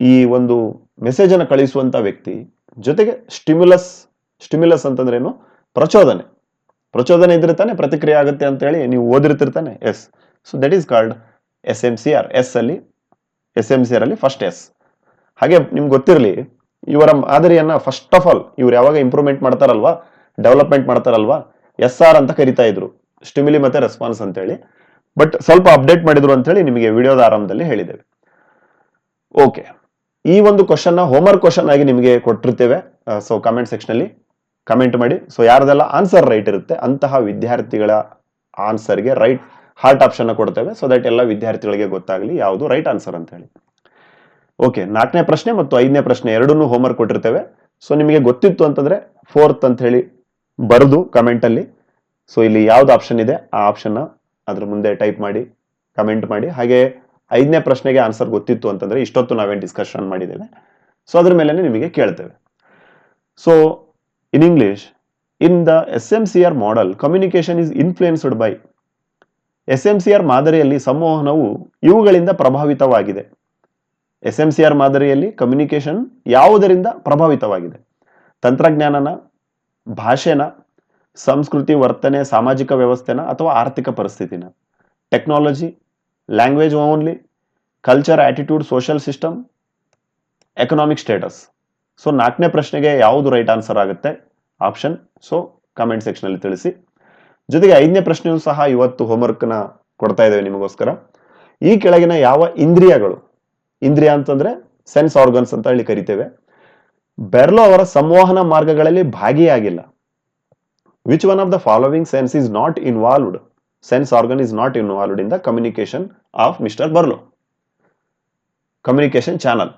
ಈ ಒಂದು ಮೆಸೇಜ್ ಅನ್ನು ಕಳಿಸುವಂತ ವ್ಯಕ್ತಿ ಜೊತೆಗೆ ಸ್ಟಿಮ್ಯುಲಸ್ ಸ್ಟಿಮ್ಯುಲಸ್ ಅಂತಂದ್ರೆ ಏನು? ಪ್ರಚೋದನೆ. ಪ್ರಚೋದನೆ ಇದ್ರೆ ತಾನೆ ಪ್ರತಿಕ್ರಿಯೆ ಆಗುತ್ತೆ ಅಂತ ಹೇಳಿ ನೀವು ಓದಿರ್ತಿರ್ತಾನೆ, yes. So that is called S M C R S ಅಲ್ಲಿ ಎಸ್ ಎಂ ಸಿ ಆರ್ ಅಲ್ಲಿ ಫಸ್ಟ್ ಎಸ್ ಹಾಗೆ ನಿಮ್ಗೆ ಗೊತ್ತಿರಲಿ, ಇವರ ಮಾದರಿಯನ್ನ ಫಸ್ಟ್ ಆಫ್ ಆಲ್ ಇವ್ರು ಯಾವಾಗ ಇಂಪ್ರೂವ್ಮೆಂಟ್ ಮಾಡ್ತಾರಲ್ವಾ ಡೆವಲಪ್ಮೆಂಟ್ ಮಾಡ್ತಾರಲ್ವಾ ಎಸ್ ಆರ್ ಅಂತ ಕರಿತಾ ಇದ್ರು. ಸ್ಟಿಮಿಲಿ ಮತ್ತೆ ರೆಸ್ಪಾನ್ಸ್ ಅಂತ ಹೇಳಿ. ಬಟ್ ಸ್ವಲ್ಪ ಅಪ್ಡೇಟ್ ಮಾಡಿದ್ರು ಅಂತ ಹೇಳಿ ನಿಮಗೆ ವಿಡಿಯೋದ ಆರಂಭದಲ್ಲಿ ಹೇಳಿದ್ದೇವೆ. ಓಕೆ ಈ ಒಂದು ಕ್ವಶನ್ನ ಹೋಮ್ವರ್ಕ್ ಕ್ವಶನ್ ಆಗಿ ನಿಮಗೆ ಕೊಟ್ಟಿರ್ತೇವೆ. ಸೊ ಕಮೆಂಟ್ ಸೆಕ್ಷನ್ ಅಲ್ಲಿ. ಕಮೆಂಟ್ ಮಾಡಿ. ಸೊ ಯಾರದೆಲ್ಲ ಆನ್ಸರ್ ರೈಟ್ ಇರುತ್ತೆ, ಅಂತಹ ವಿದ್ಯಾರ್ಥಿಗಳ ಆನ್ಸರ್ಗೆ ರೈಟ್ ಹಾರ್ಟ್ ಆಪ್ಷನ್ ಕೊಡ್ತೇವೆ. ಸೊ ದಟ್ ಎಲ್ಲ ವಿದ್ಯಾರ್ಥಿಗಳಿಗೆ ಗೊತ್ತಾಗಲಿ ಯಾವುದು ರೈಟ್ ಆನ್ಸರ್ ಅಂತ ಹೇಳಿ. ಓಕೆ ನಾಲ್ಕನೇ ಪ್ರಶ್ನೆ ಮತ್ತು ಐದನೇ ಪ್ರಶ್ನೆ ಎರಡನ್ನೂ ಹೋಮ್ವರ್ಕ್ ಕೊಟ್ಟಿರ್ತೇವೆ. ಸೊ ನಿಮಗೆ ಗೊತ್ತಿತ್ತು ಅಂತಂದ್ರೆ ಫೋರ್ತ್ ಅಂತ ಹೇಳಿ ಬರೆದು ಕಮೆಂಟ್ ಅಲ್ಲಿ. ಸೊ ಇಲ್ಲಿ ಯಾವ್ದು ಆಪ್ಷನ್ ಇದೆ, ಆ ಆಪ್ಷನ್ ಅದ್ರ ಮುಂದೆ ಟೈಪ್ ಮಾಡಿ ಕಮೆಂಟ್ ಮಾಡಿ. ಹಾಗೆ ಐದನೇ ಪ್ರಶ್ನೆಗೆ ಆನ್ಸರ್ ಗೊತ್ತಿತ್ತು ಅಂತಂದ್ರೆ ಇಷ್ಟೊತ್ತು ನಾವೇನು ಡಿಸ್ಕಷನ್ ಮಾಡಿದ್ದೇವೆ. ಸೊ ಅದ್ರ ಮೇಲೆ ನಿಮಗೆ ಕೇಳ್ತೇವೆ. So in English in the S model, C R model by S M C R ಮಾದರಿಯಲ್ಲಿ ಸಂವಹನವು ಇವುಗಳಿಂದ ಪ್ರಭಾವಿತವಾಗಿದೆ. ಎಸ್ ಎಂ ಸಿ ಆರ್ ಮಾದರಿಯಲ್ಲಿ ಕಮ್ಯುನಿಕೇಷನ್ ಯಾವುದರಿಂದ ಪ್ರಭಾವಿತವಾಗಿದೆ? ತಂತ್ರಜ್ಞಾನನ ಭಾಷೆನ ಸಂಸ್ಕೃತಿ ವರ್ತನೆ ಸಾಮಾಜಿಕ ವ್ಯವಸ್ಥೆನ ಅಥವಾ ಆರ್ಥಿಕ ಪರಿಸ್ಥಿತಿನ? Technology language only culture attitude social system economic status so ನಾಲ್ಕನೇ ಪ್ರಶ್ನೆಗೆ ಯಾವುದು ರೈಟ್ ಆನ್ಸರ್ ಆಗುತ್ತೆ? ಆಪ್ಷನ್ ಸೊ ಕಮೆಂಟ್ ಸೆಕ್ಷನ್ ಅಲ್ಲಿ ತಿಳಿಸಿ. ಜೊತೆಗೆ ಐದನೇ ಪ್ರಶ್ನೆಯೂ ಸಹ ಇವತ್ತು ಹೋಮ್ವರ್ಕ್ನ ಕೊಡ್ತಾ ಇದ್ದೇವೆ ನಿಮಗೋಸ್ಕರ. ಈ ಕೆಳಗಿನ ಯಾವ ಇಂದ್ರಿಯಗಳು? ಇಂದ್ರಿಯ ಅಂತಂದ್ರೆ ಸೆನ್ಸ್ ಆರ್ಗನ್ಸ್ ಅಂತ ಹೇಳಿ ಕರಿತೇವೆ. ಬೆರ್ಲೋ ಅವರ ಸಂವಹನ ಮಾರ್ಗಗಳಲ್ಲಿ ಭಾಗಿಯಾಗಿಲ್ಲ. Which one of the following sense is not involved sense organ is not involved in the communication of mister Berlo communication channel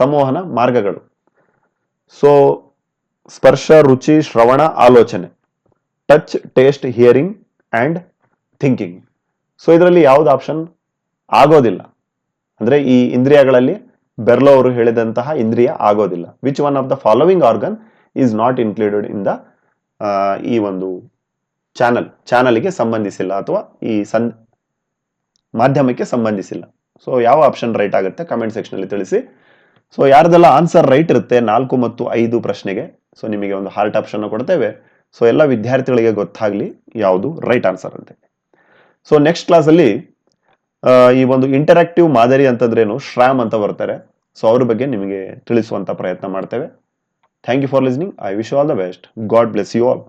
ಸಂವಹನ ಮಾರ್ಗಗಳು. ಸೊ ಸ್ಪರ್ಶ, ರುಚಿ, ಶ್ರವಣ, ಆಲೋಚನೆ. Touch taste hearing and thinking so ಇದರಲ್ಲಿ ಯಾವ್ದು ಆಪ್ಷನ್ ಆಗೋದಿಲ್ಲ. ಅಂದ್ರೆ ಈ ಇಂದ್ರಿಯಗಳಲ್ಲಿ ಬೆರ್ಲೋ ಅವರು ಹೇಳಿದಂತಹ ಇಂದ್ರಿಯ ಆಗೋದಿಲ್ಲ. Which one of the following organ is not included in the ಈ ಒಂದು ಚಾನಲ್ ಚಾನಲ್ಗೆ ಸಂಬಂಧಿಸಿಲ್ಲ ಅಥವಾ ಈ ಸನ್ ಮಾಧ್ಯಮಕ್ಕೆ ಸಂಬಂಧಿಸಿಲ್ಲ. ಸೊ ಯಾವ ಆಪ್ಷನ್ ರೈಟ್ ಆಗುತ್ತೆ? ಕಮೆಂಟ್ ಸೆಕ್ಷನ್ ಅಲ್ಲಿ ತಿಳಿಸಿ. ಸೊ ಯಾರ್ದೆಲ್ಲ ಆನ್ಸರ್ ರೈಟ್ ಇರುತ್ತೆ, ನಾಲ್ಕು ಮತ್ತು ಐದು ಪ್ರಶ್ನೆಗೆ ಸೊ ನಿಮಗೆ ಒಂದು ಹಾರ್ಟ್ ಆಪ್ಷನ್ ಕೊಡ್ತೇವೆ. ಸೊ ಎಲ್ಲ ವಿದ್ಯಾರ್ಥಿಗಳಿಗೆ ಗೊತ್ತಾಗ್ಲಿ ಯಾವುದು ರೈಟ್ ಆನ್ಸರ್ ಅಂತ. ಸೊ ನೆಕ್ಸ್ಟ್ ಕ್ಲಾಸಲ್ಲಿ ಈ ಒಂದು ಇಂಟರಾಕ್ಟಿವ್ ಮಾದರಿ ಅಂತಂದ್ರೇನು ಶ್ರಾಮ್ ಅಂತ ಬರ್ತಾರೆ ಸೊ ಅವ್ರ ಬಗ್ಗೆ ನಿಮಗೆ ತಿಳಿಸುವಂತ ಪ್ರಯತ್ನ ಮಾಡ್ತೇವೆ. Thank you for listening I wish all the best God bless you all